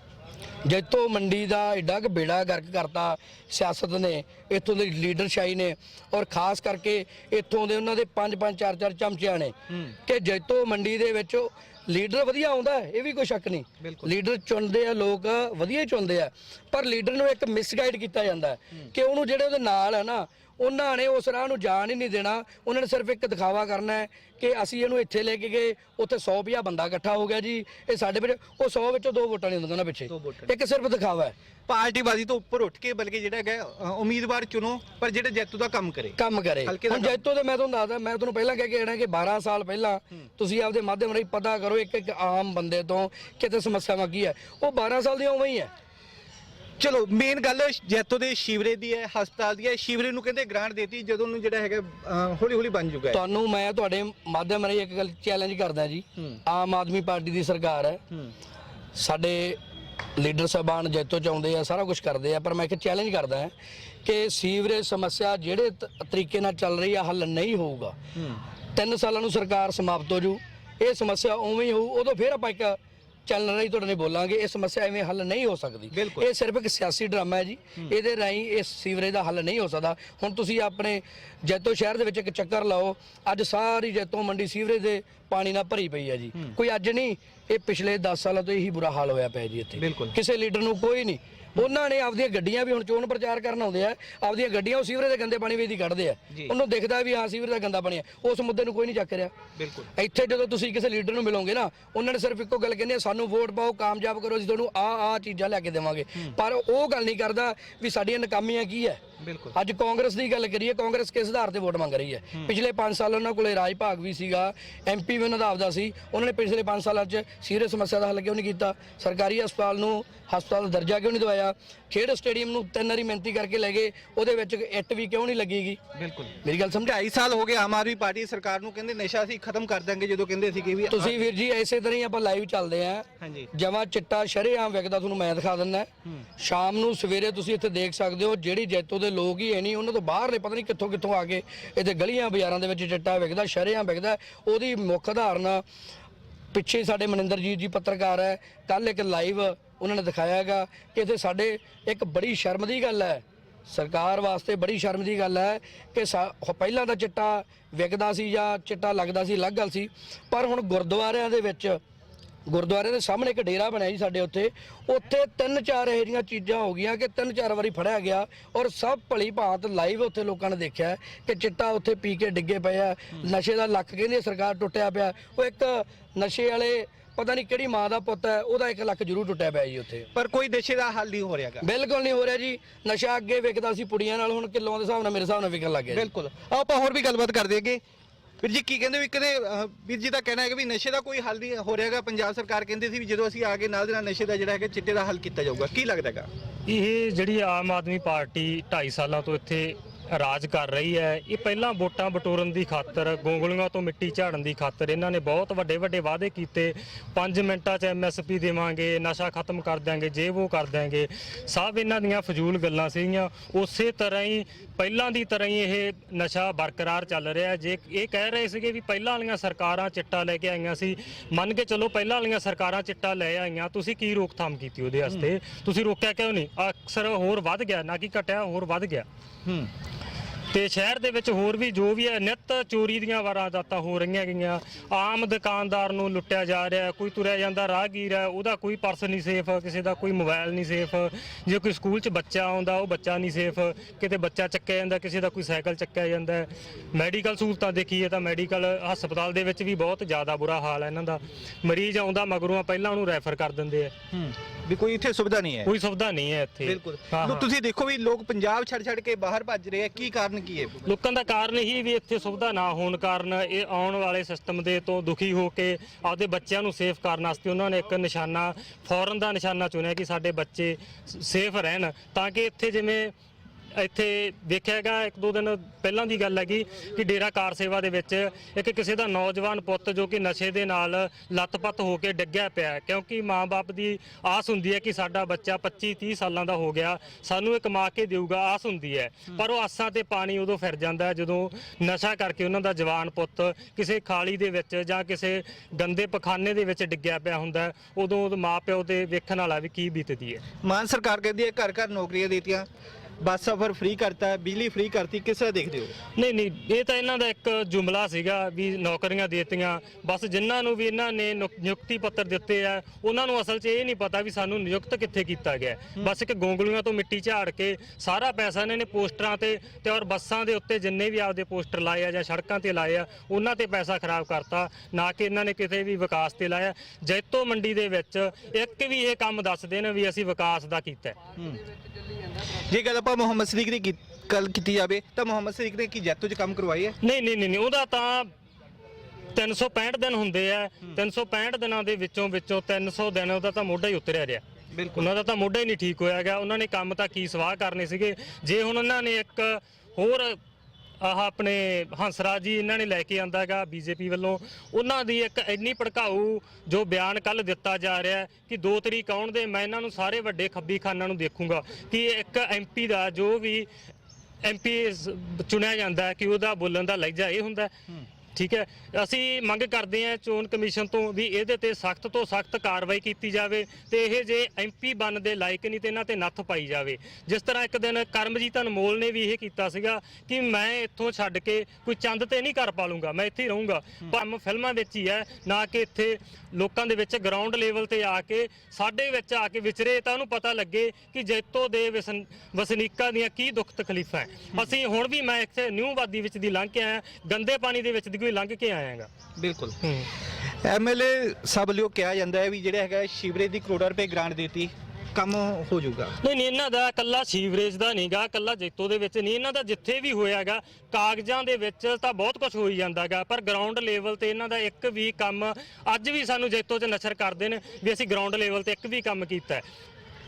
ਜੈਤੋ ਮੰਡੀ ਦਾ ਐਡਾ ਕੁ ਬੇੜਾ ਗਰਕ ਕਰਤਾ ਸਿਆਸਤ ਨੇ ਇੱਥੋਂ ਦੇ ਲੀਡਰਸ਼ਾਹੀ ਨੇ ਔਰ ਖਾਸ ਕਰਕੇ ਇੱਥੋਂ ਦੇ ਉਹਨਾਂ ਦੇ ਪੰਜ ਪੰਜ ਚਾਰ ਚਾਰ ਚਮਚਿਆਂ ਨੇ ਕਿ ਜੈਤੋ ਮੰਡੀ ਦੇ ਵਿੱਚ ਲੀਡਰ ਵਧੀਆ ਆਉਂਦਾ ਇਹ ਵੀ ਕੋਈ ਸ਼ੱਕ ਨਹੀਂ। ਲੀਡਰ ਚੁਣਦੇ ਆ ਲੋਕ ਵਧੀਆ ਹੀ ਚੁਣਦੇ ਆ ਪਰ ਲੀਡਰ ਨੂੰ ਇੱਕ ਮਿਸਗਾਈਡ ਕੀਤਾ ਜਾਂਦਾ ਕਿ ਉਹਨੂੰ ਜਿਹੜੇ ਉਹਦੇ ਨਾਲ ਹੈ ਨਾ ਉਹਨਾਂ ਨੇ ਉਸ ਰਾਹ ਨੂੰ ਜਾਣ ਹੀ ਨਹੀਂ ਦੇਣਾ। ਉਹਨਾਂ ਨੇ ਸਿਰਫ ਇੱਕ ਦਿਖਾਵਾ ਕਰਨਾ ਹੈ ਕਿ ਅਸੀਂ ਇਹਨੂੰ ਇੱਥੇ ਲੈ ਕੇ ਗਏ ਉੱਥੇ 100 50 ਬੰਦਾ ਇਕੱਠਾ ਹੋ ਗਿਆ ਜੀ। ਇਹ ਸਾਡੇ ਵਿੱਚ ਉਹ 100 ਵਿੱਚੋਂ ਦੋ ਵੋਟਾਂ ਨਹੀਂ ਹੁੰਦੀਆਂ ਨਾ ਪਿੱਛੇ। ਇੱਕ ਸਿਰਫ ਦਿਖਾਵਾ ਹੈ। ਪਾਰਟੀਬਾਜ਼ੀ ਤੋਂ ਉੱਪਰ ਉੱਠ ਕੇ ਬਲਕਿ ਜਿਹੜਾ ਹੈਗਾ ਅ, ਉਮੀਦਵਾਰ ਚੁਣੋ ਪਰ ਜਿਹੜਾ ਜੈਤੂ ਦਾ ਕੰਮ ਕਰੇ। ਕੰਮ ਕਰੇ। ਹਲਕੇ ਦਾ ਹੁਣ ਕੰਮ। ਜੈਤੋ ਦੇ ਮੈਂ ਤੁਹਾਨੂੰ ਦੱਸਦਾ ਮੈਂ ਤੁਹਾਨੂੰ ਪਹਿਲਾਂ ਕਹਿ ਕੇ ਆਣਾ ਕਿ 12 ਸਾਲ ਪਹਿਲਾਂ ਤੁਸੀਂ ਆਪਦੇ ਮਾਧਿਅਮ ਰਾਹੀਂ ਪਤਾ ਕਰੋ ਇੱਕ ਇੱਕ ਆਮ ਬੰਦੇ ਤੋਂ ਕਿਤੇ ਸਮੱਸਿਆਵਾਂ ਕੀ ਹੈ। ਉਹ 12 ਸਾਲ ਦੀਆਂ ਉਵੇਂ ਹੀ ਹੈ। ਚਲੋ ਮੇਨ ਗੱਲ ਜੈਤੋ ਦੇ ਸ਼ਿਵਰੇ ਦੀ ਹੈ ਹਸਪਤਾਲ ਦੀ ਹੈ। ਸ਼ਿਵਰੇ ਨੂੰ ਕਹਿੰਦੇ ਗ੍ਰਾਂਟ ਦੇਤੀ ਜਦੋਂ ਨੂੰ ਜਿਹੜਾ ਹੈਗਾ ਹੌਲੀ ਹੌਲੀ ਬਣ ਚੁੱਕਾ ਹੈ ਤੁਹਾਨੂੰ ਮੈਂ ਤੁਹਾਡੇ ਮਾਧਿਅਮ ਰਾਹੀਂ ਇੱਕ ਗੱਲ ਚੈਲੰਜ ਕਰਦਾ ਜੀ। ਆਮ ਆਦਮੀ ਪਾਰਟੀ ਦੀ ਸਰਕਾਰ ਹੈ। ਸਾਡੇ ਲੀਡਰ ਸਾਹਿਬਾਨ ਜੈਤੋ ਚ ਆਉਂਦੇ ਆ ਸਾਰਾ ਕੁਝ ਕਰਦੇ ਆ ਪਰ ਮੈਂ ਇੱਕ ਚੈਲੰਜ ਕਰਦਾ ਹਾਂ ਕਿ ਸੀਵਰੇਜ ਸਮੱਸਿਆ ਜਿਹੜੇ ਤਰੀਕੇ ਨਾਲ ਚੱਲ ਰਹੀ ਆ ਹੱਲ ਨਹੀਂ ਹੋਊਗਾ। ਤਿੰਨ ਸਾਲਾਂ ਨੂੰ ਸਰਕਾਰ ਸਮਾਪਤ ਹੋ ਜੂ। ਇਹ ਸਮੱਸਿਆ ਉਵੇਂ ਹੀ ਹੋਊ ਉਦੋਂ ਫਿਰ ਆਪਾਂ ਇੱਕ ਚੱਲ ਰਹੀ ਤੁਹਾਡੇ ਨਾਲ ਬੋਲਾਂਗੇ ਇਹ ਸਮੱਸਿਆ ਐਵੇਂ ਹੱਲ ਨਹੀਂ ਹੋ ਸਕਦੀ। ਬਿਲਕੁਲ। ਇਹ ਸਿਰਫ ਇੱਕ ਸਿਆਸੀ ਡਰਾਮਾ ਹੈ ਜੀ। ਇਹਦੇ ਰਾਹੀਂ ਇਸ ਸੀਵਰੇਜ ਦਾ ਹੱਲ ਨਹੀਂ ਹੋ ਸਕਦਾ। ਹੁਣ ਤੁਸੀਂ ਆਪਣੇ ਜੈਤੋ ਸ਼ਹਿਰ ਦੇ ਵਿੱਚ ਇੱਕ ਚੱਕਰ ਲਾਓ ਅੱਜ ਸਾਰੀ ਜੈਤੋ ਮੰਡੀ ਸੀਵਰੇਜ ਦੇ ਪਾਣੀ ਨਾਲ ਭਰੀ ਪਈ ਹੈ ਜੀ। ਕੋਈ ਅੱਜ ਨਹੀਂ ਇਹ ਪਿਛਲੇ 10 ਸਾਲਾਂ ਤੋਂ ਇਹੀ ਬੁਰਾ ਹਾਲ ਹੋਇਆ ਪਿਆ ਜੀ ਇੱਥੇ। ਬਿਲਕੁਲ। ਕਿਸੇ ਲੀਡਰ ਨੂੰ ਕੋਈ ਨਹੀਂ। ਉਹਨਾਂ ਨੇ ਆਪਦੀਆਂ ਗੱਡੀਆਂ ਵੀ ਹੁਣ ਚੋਣ ਪ੍ਰਚਾਰ ਕਰਨ ਆਉਂਦੇ ਆ ਆਪਦੀਆਂ ਗੱਡੀਆਂ ਉਹ ਸੀਵਰੇਜ ਦੇ ਗੰਦੇ ਪਾਣੀ ਵਿੱਚ ਹੀ ਕੱਢਦੇ ਆ। ਉਹਨੂੰ ਦਿਖਦਾ ਵੀ ਹਾਂ ਸੀਵਰੇਜ ਦਾ ਗੰਦਾ ਪਾਣੀ ਹੈ ਉਸ ਮੁੱਦੇ ਨੂੰ ਕੋਈ ਨਹੀਂ ਚੱਕ ਰਿਹਾ। ਬਿਲਕੁਲ। ਇੱਥੇ ਜਦੋਂ ਤੁਸੀਂ ਕਿਸੇ ਲੀਡਰ ਨੂੰ ਮਿਲੋਗੇ ਨਾ ਉਹਨਾਂ ਨੇ ਸਿਰਫ ਇੱਕੋ ਗੱਲ ਕਹਿੰਦੇ ਆ, ਸਾਨੂੰ ਵੋਟ ਪਾਓ ਕਾਮਯਾਬ ਕਰੋ ਅਸੀਂ ਤੁਹਾਨੂੰ ਆ ਆ ਚੀਜ਼ਾਂ ਲੈ ਕੇ ਦੇਵਾਂਗੇ। ਪਰ ਉਹ ਗੱਲ ਨਹੀਂ ਕਰਦਾ ਵੀ ਸਾਡੀਆਂ ਨਕਾਮੀਆਂ ਕੀ ਹੈ। ਬਿਲਕੁਲ। ਅੱਜ ਕਾਂਗਰਸ ਦੀ ਗੱਲ ਕਰੀਏ ਕਾਂਗਰਸ ਕਿਸ ਆਧਾਰ ਤੇ ਵੋਟ ਮੰਗ ਰਹੀ ਹੈ? ਪਿਛਲੇ 5 ਸਾਲ ਉਹਨਾਂ ਕੋਲੇ ਰਾਜ ਭਾਗ ਵੀ ਸੀਗਾ ਐਮਪੀ ਵੀ ਉਹਨਾਂ ਦਾ ਆਪਦਾ ਸੀ। ਉਹਨਾਂ ਨੇ ਪਿਛਲੇ 5 ਸਾਲਾਂ 'ਚ ਸੀਰੀਅਸ ਸਮੱਸਿਆ ਦਾ ਹੱਲ ਕਿਉਂ ਨਹੀਂ ਕੀਤਾ? ਸਰਕਾਰੀ ਹਸਪਤਾਲ ਨੂੰ ਹਸਪਤਾਲ ਦਾ ਦਰਜਾ ਕਿਉਂ ਨਹੀਂ ਦਵਾਇਆ? ਖੇਡ ਸਟੇਡੀਅਮ ਨੂੰ ਤਿੰਨ ਵਾਰੀ ਮਿਹਨਤੀ ਕਰਕੇ ਲੈ ਗਏ ਉਹਦੇ ਵਿੱਚ ਇੱਟ ਵੀ ਕਿਉਂ ਨਹੀਂ ਲੱਗੀਗੀ? ਬਿਲਕੁਲ। ਮੇਰੀ ਗੱਲ ਸਮਝ 2.5 ਸਾਲ ਹੋ ਗਏ ਆਮ ਆਦਮੀ ਪਾਰਟੀ ਸਰਕਾਰ ਨੂੰ ਕਹਿੰਦੇ ਨਸ਼ਾ ਅਸੀਂ ਖਤਮ ਕਰ ਦਾਂਗੇ ਜਦੋਂ ਕਹਿੰਦੇ ਸੀ ਕਿ ਵੀ ਤੁਸੀਂ ਵੀਰ ਜੀ ਇਸੇ ਤਰ੍ਹਾਂ ਹੀ ਆਪਾਂ ਲਾਈਵ ਚੱਲਦੇ ਆਂ ਹਾਂਜੀ। ਜਮਾ ਚਿੱਟਾ ਸ਼ਰੇਆਮ ਵਿਕਦਾ ਤੁਹਾਨੂੰ ਮੈਂ ਦਿਖਾ ਦਿੰਦਾ। ਸ਼ਾਮ ਨੂੰ ਸਵੇਰੇ ਤੁਸੀਂ ਇੱਥੇ ਦੇਖ ਸਕਦੇ ਹੋ ਜਿਹੜੀ ਜੈਤੋ ਦੇ ਲੋਕ ਹੀ ਹੈ ਨਹੀਂ ਉਹਨਾਂ ਤੋਂ ਬਾਹਰ ਨੇ ਪਤਾ ਨਹੀਂ ਕਿੱਥੋਂ ਕਿੱਥੋਂ ਆ ਕੇ ਇੱਥੇ ਗਲੀਆਂ ਬਾਜ਼ਾਰਾਂ ਦੇ ਵਿੱਚ ਚਿੱਟਾ ਵਿਕਦਾ ਸ਼ਰੇਆਮ ਵਿਕਦਾ ਉਹਦੀ ਮੁੱਖ ਉਦਾਹਰਨ ਪਿੱਛੇ ਸਾਡੇ ਮਨਿੰਦਰਜੀਤ ਜੀ ਪੱਤਰਕਾਰ ਹੈ ਕੱਲ ਇੱਕ ਲਾਈਵ ਉਹਨਾਂ ਨੇ ਦਿਖਾਇਆ ਹੈਗਾ ਕਿ ਇੱਥੇ ਸਾਡੇ ਇੱਕ ਬੜੀ ਸ਼ਰਮ ਦੀ ਗੱਲ ਹੈ। ਸਰਕਾਰ ਵਾਸਤੇ ਬੜੀ ਸ਼ਰਮ ਦੀ ਗੱਲ ਹੈ ਕਿ ਸਾ- ਪਹਿਲਾਂ ਤਾਂ ਚਿੱਟਾ ਵਿਕਦਾ ਸੀ ਜਾਂ ਚਿੱਟਾ ਲੱਗਦਾ ਸੀ, ਅਲੱਗ ਗੱਲ ਸੀ, ਪਰ ਹੁਣ ਗੁਰਦੁਆਰਿਆਂ ਦੇ ਵਿੱਚ ਗੁਰਦੁਆਰੇ ਦੇ ਸਾਹਮਣੇ ਇੱਕ ਡੇਰਾ ਬਣਿਆ ਜੀ ਸਾਡੇ ਉੱਥੇ। ਉੱਥੇ ਤਿੰਨ ਚਾਰ ਇਹੋ ਜਿਹੀਆਂ ਚੀਜ਼ਾਂ ਹੋ ਗਈਆਂ ਕਿ ਤਿੰਨ ਚਾਰ ਵਾਰੀ ਫੜਿਆ ਗਿਆ ਔਰ ਸਭ ਭਲੀ ਭਾਂਤ ਲਾਈਵ ਉੱਥੇ ਲੋਕਾਂ ਨੇ ਦੇਖਿਆ ਕਿ ਚਿੱਟਾ ਉੱਥੇ ਪੀ ਕੇ ਡਿੱਗੇ ਪਏ ਆ। ਨਸ਼ੇ ਦਾ ਲੱਕ ਕਹਿੰਦੀ ਸਰਕਾਰ ਟੁੱਟਿਆ ਪਿਆ। ਉਹ ਇੱਕ ਨਸ਼ੇ ਵਾਲੇ ਪਤਾ ਨਹੀਂ ਕਿਹੜੀ ਮਾਂ ਦਾ ਪੁੱਤ ਹੈ ਉਹਦਾ ਇੱਕ ਲੱਕ ਜ਼ਰੂਰ ਟੁੱਟਿਆ ਪਿਆ ਜੀ ਉੱਥੇ। ਪਰ ਕੋਈ ਨਸ਼ੇ ਦਾ ਹੱਲ ਨਹੀਂ ਹੋ ਰਿਹਾਗਾ ਬਿਲਕੁਲ ਨਹੀਂ ਹੋ ਰਿਹਾ ਜੀ। ਨਸ਼ਾ ਅੱਗੇ ਵਿਕਦਾ ਸੀ ਪੁੜੀਆਂ ਨਾਲ ਹੁਣ ਕਿਲੋਆਂ ਦੇ ਹਿਸਾਬ ਨਾਲ ਮੇਰੇ ਹਿਸਾਬ ਨਾਲ ਵਿਕਣ ਲੱਗ ਗਿਆ ਜੀ। ਬਿਲਕੁਲ। ਆਓ ਆਪਾਂ ਹੋਰ ਵੀ ਗੱਲਬਾਤ ਕਰ ਦੇਗੇ ਵੀਰ ਜੀ ਕੀ ਕਹਿੰਦੇ ਵੀ ਕਦੇ ਅਹ, ਵੀਰ ਜੀ ਦਾ ਕਹਿਣਾ ਹੈ ਕਿ ਵੀ ਨਸ਼ੇ ਦਾ ਕੋਈ ਹੱਲ ਨਹੀਂ ਹੋ ਰਿਹਾਗਾ ਪੰਜਾਬ ਸਰਕਾਰ ਕਹਿੰਦੀ ਸੀ ਵੀ ਜਦੋਂ ਅਸੀਂ ਆ ਕੇ ਨਾਲ ਦੇ ਨਾਲ ਨਸ਼ੇ ਦਾ ਜਿਹੜਾ ਹੈਗਾ ਚਿੱਟੇ ਦਾ ਹੱਲ ਕੀਤਾ ਜਾਊਗਾ। ਕੀ ਲੱਗਦਾ ਹੈਗਾ? ਇਹ ਜਿਹੜੀ ਆਮ ਆਦਮੀ ਪਾਰਟੀ 2.5 ਸਾਲਾਂ ਤੋਂ ਇੱਥੇ ਰਾਜ ਕਰ ਰਹੀ ਹੈ। ਇਹ ਪਹਿਲਾਂ ਵੋਟਾਂ ਬਟੋਰਨ ਦੀ ਖਾਤਰ, ਗੋਂਗਲੀਆਂ ਤੋਂ ਮਿੱਟੀ ਝਾੜਨ ਦੀ ਖਾਤਰ ਇਹਨਾਂ ਨੇ ਬਹੁਤ ਵੱਡੇ ਵੱਡੇ ਵਾਅਦੇ ਕੀਤੇ। 5 ਮਿੰਟਾਂ 'ਚ ਐਮਐਸਪੀ ਦੇਵਾਂਗੇ, ਨਸ਼ਾ ਖਤਮ ਕਰ ਦਿਆਂਗੇ ਜੇ ਉਹ ਕਰ ਦਿਆਂਗੇ। ਸਭ ਇਹਨਾਂ ਦੀਆਂ ਫਜ਼ੂਲ ਗੱਲਾਂ ਸੀਗੀਆਂ। ਉਸੇ ਤਰ੍ਹਾਂ ਹੀ, ਪਹਿਲਾਂ ਦੀ ਤਰ੍ਹਾਂ ਹੀ ਇਹ ਨਸ਼ਾ ਬਰਕਰਾਰ ਚੱਲ ਰਿਹਾ ਜੇ ਇਹ ਕਹਿ ਰਹੇ ਸੀਗੇ ਵੀ ਪਹਿਲਾਂ ਵਾਲੀਆਂ ਸਰਕਾਰਾਂ ਚਿੱਟਾ ਲੈ ਕੇ ਆਈਆਂ ਸੀ, ਮੰਨ ਕੇ ਚਲੋ ਪਹਿਲਾਂ ਵਾਲੀਆਂ ਸਰਕਾਰਾਂ ਚਿੱਟਾ ਲੈ ਆਈਆਂ, ਤੁਸੀਂ ਕੀ ਰੋਕਥਾਮ ਕੀਤੀ ਉਹਦੇ ਵਾਸਤੇ? ਤੁਸੀਂ ਰੋਕਿਆ ਕਿਉਂ ਨਹੀਂ? ਅਕਸਰ ਹੋਰ ਵੱਧ ਗਿਆ, ਨਾ ਕਿ ਘਟਿਆ, ਹੋਰ ਵੱਧ ਗਿਆ। ਹੂੰ। ਤੇ ਸ਼ਹਿਰ ਦੇ ਵਿੱਚ ਹੋਰ ਵੀ ਜੋ ਵੀ ਹੈ ਨਿਤ ਚੋਰੀ ਦੀਆਂ ਵਾਰਦਾਤਾਂ ਹੋ ਰਹੀਆਂ ਗਈਆਂ ਆਮ ਦੁਕਾਨਦਾਰ ਨੂੰ ਲੁੱਟਿਆ ਜਾ ਰਿਹਾ ਕੋਈ ਤੁਰਿਆ ਜਾਂਦਾ ਰਾਹਗੀਰ ਹੈ ਉਹਦਾ ਕੋਈ ਪਰਸ ਨਹੀਂ ਸੇਫ ਕਿਸੇ ਦਾ ਕੋਈ ਮੋਬਾਈਲ ਨਹੀਂ ਸੇਫ ਜੇ ਕੋਈ ਸਕੂਲ 'ਚ ਬੱਚਾ ਆਉਂਦਾ ਉਹ ਬੱਚਾ ਨਹੀਂ ਸੇਫ ਕਿਤੇ ਬੱਚਾ ਚੱਕਿਆ ਜਾਂਦਾ ਕਿਸੇ ਦਾ ਕੋਈ ਸਾਈਕਲ ਚੱਕਿਆ ਜਾਂਦਾ। ਮੈਡੀਕਲ ਸਹੂਲਤਾਂ ਦੇਖੀਏ ਤਾਂ ਮੈਡੀਕਲ ਹਸਪਤਾਲ ਦੇ ਵਿੱਚ ਵੀ ਬਹੁਤ ਜ਼ਿਆਦਾ ਬੁਰਾ ਹਾਲ ਹੈ ਇਹਨਾਂ ਦਾ। ਮਰੀਜ਼ ਆਉਂਦਾ ਮਗਰੋਂ ਪਹਿਲਾਂ ਉਹਨੂੰ ਰੈਫਰ ਕਰ ਦਿੰਦੇ ਆ। ਵੀ ਕੋਈ ਇੱਥੇ ਸੁਵਿਧਾ ਨਹੀਂ ਹੈ। ਕੋਈ ਸੁਵਿਧਾ ਨਹੀਂ ਹੈ ਇੱਥੇ। ਬਿਲਕੁਲ। ਹਾਂ। ਤੁਸੀਂ ਦੇਖੋ ਵੀ ਲੋਕ ਪੰਜਾਬ ਛੱਡ ਛੱਡ ਕੇ ਬਾਹਰ ਭੱਜ ਰਹੇ ਆ ਕੀ ਕਾਰਨ ਕੀ ਹੈ? ਲੋਕਾਂ ਦਾ ਕਾਰਨ ਹੀ ਵੀ ਇੱਥੇ ਸੁਵਿਧਾ ਨਾ ਹੋਣ ਕਾਰਨ ਇਹ ਆਉਣ ਵਾਲੇ ਸਿਸਟਮ ਦੇ ਤੋਂ ਦੁਖੀ ਹੋ ਕੇ ਆਪਦੇ ਬੱਚਿਆਂ ਨੂੰ ਸੇਫ ਕਰਨ ਵਾਸਤੇ ਉਹਨਾਂ ਨੇ ਇੱਕ ਨਿਸ਼ਾਨਾ ਫੌਰਨ ਦਾ ਨਿਸ਼ਾਨਾ ਚੁਣਿਆ ਕਿ ਸਾਡੇ ਬੱਚੇ ਸੇਫ ਰਹਿਣ, ਤਾਂ ਕਿ ਇੱਥੇ ਜਿਵੇਂ ਇੱਥੇ ਦੇਖਿਆਗਾ ਇੱਕ ਦੋ ਦਿਨ ਪਹਿਲਾਂ ਦੀ ਗੱਲ ਹੈਗੀ ਕਿ ਡੇਰਾ ਕਾਰ ਸੇਵਾ ਦੇ ਵਿੱਚ ਇੱਕ ਕਿਸੇ ਦਾ ਨੌਜਵਾਨ ਪੁੱਤ ਜੋ ਕਿ ਨਸ਼ੇ ਦੇ ਨਾਲ ਲੱਤਪੱਤ ਹੋ ਕੇ ਡਿੱਗਿਆ ਪਿਆ ਹੈ। ਕਿਉਂਕਿ ਮਾਂ-ਬਾਪ ਦੀ ਆਸ ਹੁੰਦੀ ਹੈ ਕਿ ਸਾਡਾ ਬੱਚਾ 25 30 ਸਾਲਾਂ ਦਾ ਹੋ ਗਿਆ, ਸਾਨੂੰ ਇਹ ਕਮਾ ਕੇ ਦੇਊਗਾ, ਆਸ ਹੁੰਦੀ ਹੈ। ਪਰ ਉਹ ਆਸਾਂ ਤੇ ਪਾਣੀ ਉਦੋਂ ਫਿਰ ਜਾਂਦਾ ਜਦੋਂ ਨਸ਼ਾ ਕਰਕੇ ਉਹਨਾਂ ਦਾ ਜਵਾਨ ਪੁੱਤ ਕਿਸੇ ਖਾਲੀ ਦੇ ਵਿੱਚ ਜਾਂ ਕਿਸੇ ਗੰਦੇ ਪਖਾਨੇ ਦੇ ਵਿੱਚ ਡਿੱਗਿਆ ਪਿਆ ਹੁੰਦਾ ਉਦੋਂ ਉਹਦੇ ਮਾਪਿਓ ਤੇ ਵੇਖਣ ਵਾਲਾ ਵੀ ਕੀ ਬੀਤਦੀ ਹੈ। ਮਾਨ ਸਰਕਾਰ ਕਹਿੰਦੀ ਹੈ ਘਰ ਘਰ ਨੌਕਰੀਆਂ ਦਿੱਤੀਆਂ। ਬੱਸ ਸਫ਼ਰ ਫ੍ਰੀ ਕਰਤਾ ਹੈ ਬਿਜਲੀ ਫ੍ਰੀ ਕਰਤੀ ਕਿਸ ਤਰ੍ਹਾਂ ਦੇਖਦੇ ਹੋ? ਨਹੀਂ ਨਹੀਂ ਇਹ ਤਾਂ ਇਹਨਾਂ ਦਾ ਇੱਕ ਜੁਮਲਾ ਸੀਗਾ ਵੀ ਨੌਕਰੀਆਂ ਦੇਤੀਆਂ। ਬਸ ਜਿਨ੍ਹਾਂ ਨੂੰ ਵੀ ਇਹਨਾਂ ਨੇ ਨੁਕ- ਨਿਯੁਕਤੀ ਪੱਤਰ ਦਿੱਤੇ ਆ ਉਹਨਾਂ ਨੂੰ ਅਸਲ 'ਚ ਇਹ ਨਹੀਂ ਪਤਾ ਵੀ ਸਾਨੂੰ ਨਿਯੁਕਤ ਕਿੱਥੇ ਕੀਤਾ ਗਿਆ ਹੈ। ਬਸ ਇੱਕ ਗੋਂਗਲੂਆਂ ਤੋਂ ਮਿੱਟੀ ਝਾੜ ਕੇ ਸਾਰਾ ਪੈਸਾ ਇਹਨਾਂ ਨੇ ਪੋਸਟਰਾਂ ਤੇ ਤੇ ਔਰ ਬੱਸਾਂ ਦੇ ਉੱਤੇ ਜਿੰਨੇ ਵੀ ਆਪਦੇ ਪੋਸਟਰ ਲਾਏ ਆ ਜਾਂ ਸੜਕਾਂ ਤੇ ਲਾਏ ਆ ਉਹਨਾਂ ਤੇ ਪੈਸਾ ਖਰਾਬ ਕਰਤਾ ਨਾ ਕਿ ਇਹਨਾਂ ਨੇ ਕਿਤੇ ਵੀ ਵਿਕਾਸ ਤੇ ਲਾਇਆ। ਜੈਤੋ ਮੰਡੀ ਦੇ ਵਿੱਚ ਇੱਕ ਵੀ ਇਹ ਕੰਮ ਦੱਸ ਦੇਣ ਵੀ ਅਸੀਂ ਵਿਕਾਸ ਦਾ ਕੀਤਾ ਹੈ। ਜੇ ਗੱਲ ਆਪਾਂ ਮੁਹੰਮਦ ਸਦੀਕ ਦੀ ਕੀ- ਗੱਲ ਕੀਤੀ ਜਾਵੇ ਤਾਂ ਮੁਹੰਮਦ ਸਦੀਕ ਨੇ ਕੀ ਜੈਤੋ 'ਚ ਕੰਮ ਕਰਵਾਈ ਹੈ ਨਹੀਂ ਨਹੀਂ ਨਹੀਂ ਨਹੀਂ, ਉਹਦਾ ਤਾਂ 365 ਦਿਨ ਹੁੰਦੇ ਆ। 365 ਦਿਨਾਂ ਦੇ ਵਿੱਚੋਂ ਵਿੱਚੋਂ 300 ਦਿਨ ਉਹਦਾ ਤਾਂ ਮੋਢਾ ਹੀ ਉਤਰਿਆ ਰਿਹਾ। ਬਿਲਕੁਲ। ਉਹਨਾਂ ਦਾ ਤਾਂ ਮੋਢਾ ਹੀ ਨਹੀਂ ਠੀਕ ਹੋਇਆ ਗਿਆ ਉਹਨਾਂ ਨੇ ਕੰਮ ਤਾਂ ਕੀ ਸਵਾਹ ਕਰਨੇ ਸੀਗੇ? ਜੇ ਹੁਣ ਉਹਨਾਂ ਨੇ ਇੱਕ ਹੋਰ ਆਹ ਆਪਣੇ ਹੰਸਰਾਜ ਜੀ ਇਹਨਾਂ ਨੇ ਲੈ ਕੇ ਆਂਦਾਗਾ ਬੀਜੇਪੀ ਵੱਲੋਂ। ਉਹਨਾਂ ਦੀ ਇੱਕ ਇੰਨੀ ਭੜਕਾਊ ਜੋ ਬਿਆਨ ਕੱਲ ਦਿੱਤਾ ਜਾ ਰਿਹਾ ਹੈ ਕਿ ਦੋ ਤਰੀਕ ਆਉਣ ਦੇ ਮੈਂ ਇਹਨਾਂ ਨੂੰ ਸਾਰੇ ਵੱਡੇ ਖੱਬੀ ਖਾਨਾਂ ਨੂੰ ਦੇਖੂੰਗਾ ਕਿ ਇੱਕ ਐਮਪੀ ਦਾ ਜੋ ਵੀ ਐਮਪੀ ਚੁਣਿਆ ਜਾਂਦਾ ਕਿ ਉਹਦਾ ਬੋਲਣ ਦਾ ਲਹਿਜਾ ਇਹ ਹੁੰਦਾ ਠੀਕ ਹੈ। ਅਸੀਂ ਮੰਗ ਕਰਦੇ ਹਾਂ ਚੋਣ ਕਮਿਸ਼ਨ ਤੋਂ ਵੀ ਇਹਦੇ ਤੇ ਸਖਤ ਤੋਂ ਸਖਤ ਕਾਰਵਾਈ ਕੀਤੀ ਜਾਵੇ ਤੇ ਇਹ ਜੇ ਐਮਪੀ ਬਣਨ ਦੇ ਲਾਇਕ ਨਹੀਂ ਤੇ ਇਹਨਾਂ ਤੇ ਨੱਥ ਪਾਈ ਜਾਵੇ। ਜਿਸ ਤਰ੍ਹਾਂ ਇੱਕ ਦਿਨ ਕਰਮਜੀਤ ਅਨਮੋਲ ਨੇ ਵੀ ਇਹ ਕੀਤਾ ਸੀਗਾ ਕਿ ਮੈਂ ਇੱਥੋਂ ਛੱਡ ਕੇ ਕੋਈ ਚੰਦ ਤੇ ਨਹੀਂ ਕਰ ਪਾਲੂੰਗਾ ਮੈਂ ਇੱਥੇ ਹੀ ਰਹੂੰਗਾ। ਪਰ ਫਿਲਮਾਂ ਵਿੱਚ ਹੀ ਹੈ ਨਾ ਕਿ ਇੱਥੇ ਲੋਕਾਂ ਦੇ ਵਿੱਚ ਗਰਾਊਂਡ ਲੈਵਲ ਤੇ ਆ ਕੇ ਸਾਡੇ ਵਿੱਚ ਆ ਕੇ ਵਿਚਰੇ ਤਾਂ ਉਹਨੂੰ ਪਤਾ ਲੱਗੇ ਕਿ ਜੈਤੋ ਦੇ ਵਸਨ- ਵਸਨੀਕਾਂ ਦੀਆਂ ਕੀ ਦੁੱਖ ਤਕਲੀਫਾਂ ਹੈ। ਅਸੀਂ ਹੁਣ ਵੀ ਮੈਂ ਇੱਥੇ ਨਿਊ ਆਬਾਦੀ ਵਿੱਚ ਦੀ ਲੰਘ ਕੇ ਆਇਆ ਗੰਦੇ ਪਾਣੀ ਦੇ ਵਿੱਚ ਦੀ ਕੋਈ ਲੰਘ ਕੇ ਆਇਆਗਾ। ਬਿਲਕੁਲ। ਐਮਐਲਏ ਸਭ ਲਿਓ ਕਿਹਾ ਜਾਂਦਾ ਹੈ ਵੀ ਜਿਹੜਾ ਹੈਗਾ ਸ਼ਿਵਰੇ ਦੀ ਕਰੋੜਾਂ ਰੁਪਏ ਗ੍ਰਾਂਟ ਦਿੱਤੀ ਕੰਮ ਹੋ ਜਾਊਗਾ। ਨਹੀਂ ਨਹੀਂ ਇਹਨਾਂ ਦਾ ਕੱਲਾ ਸੀਵਰੇਜ ਦਾ ਨਹੀਂਗਾ ਕੱਲਾ ਜੈਤੋ ਦੇ ਵਿੱਚ ਨਹੀਂ ਇਹਨਾਂ ਦਾ ਜਿੱਥੇ ਵੀ ਹੋਇਆਗਾ ਕਾਗਜ਼ਾਂ ਦੇ ਵਿੱਚ ਤਾਂ ਬਹੁਤ ਕੁਝ ਹੋਈ ਜਾਂਦਾਗਾ ਪਰ ਗਰਾਊਂਡ ਲੈਵਲ ਤੇ ਇਹਨਾਂ ਦਾ ਇੱਕ ਵੀ ਕੰਮ ਅੱਜ ਵੀ ਸਾਨੂੰ ਜੈਤੋ 'ਚ ਨਸ਼ਰ ਕਰਦੇ ਨੇ ਵੀ ਅਸੀਂ ਗਰਾਊਂਡ ਲੈਵਲ ਤੇ ਇੱਕ ਵੀ ਕੰਮ ਕੀਤਾ ਹੈ।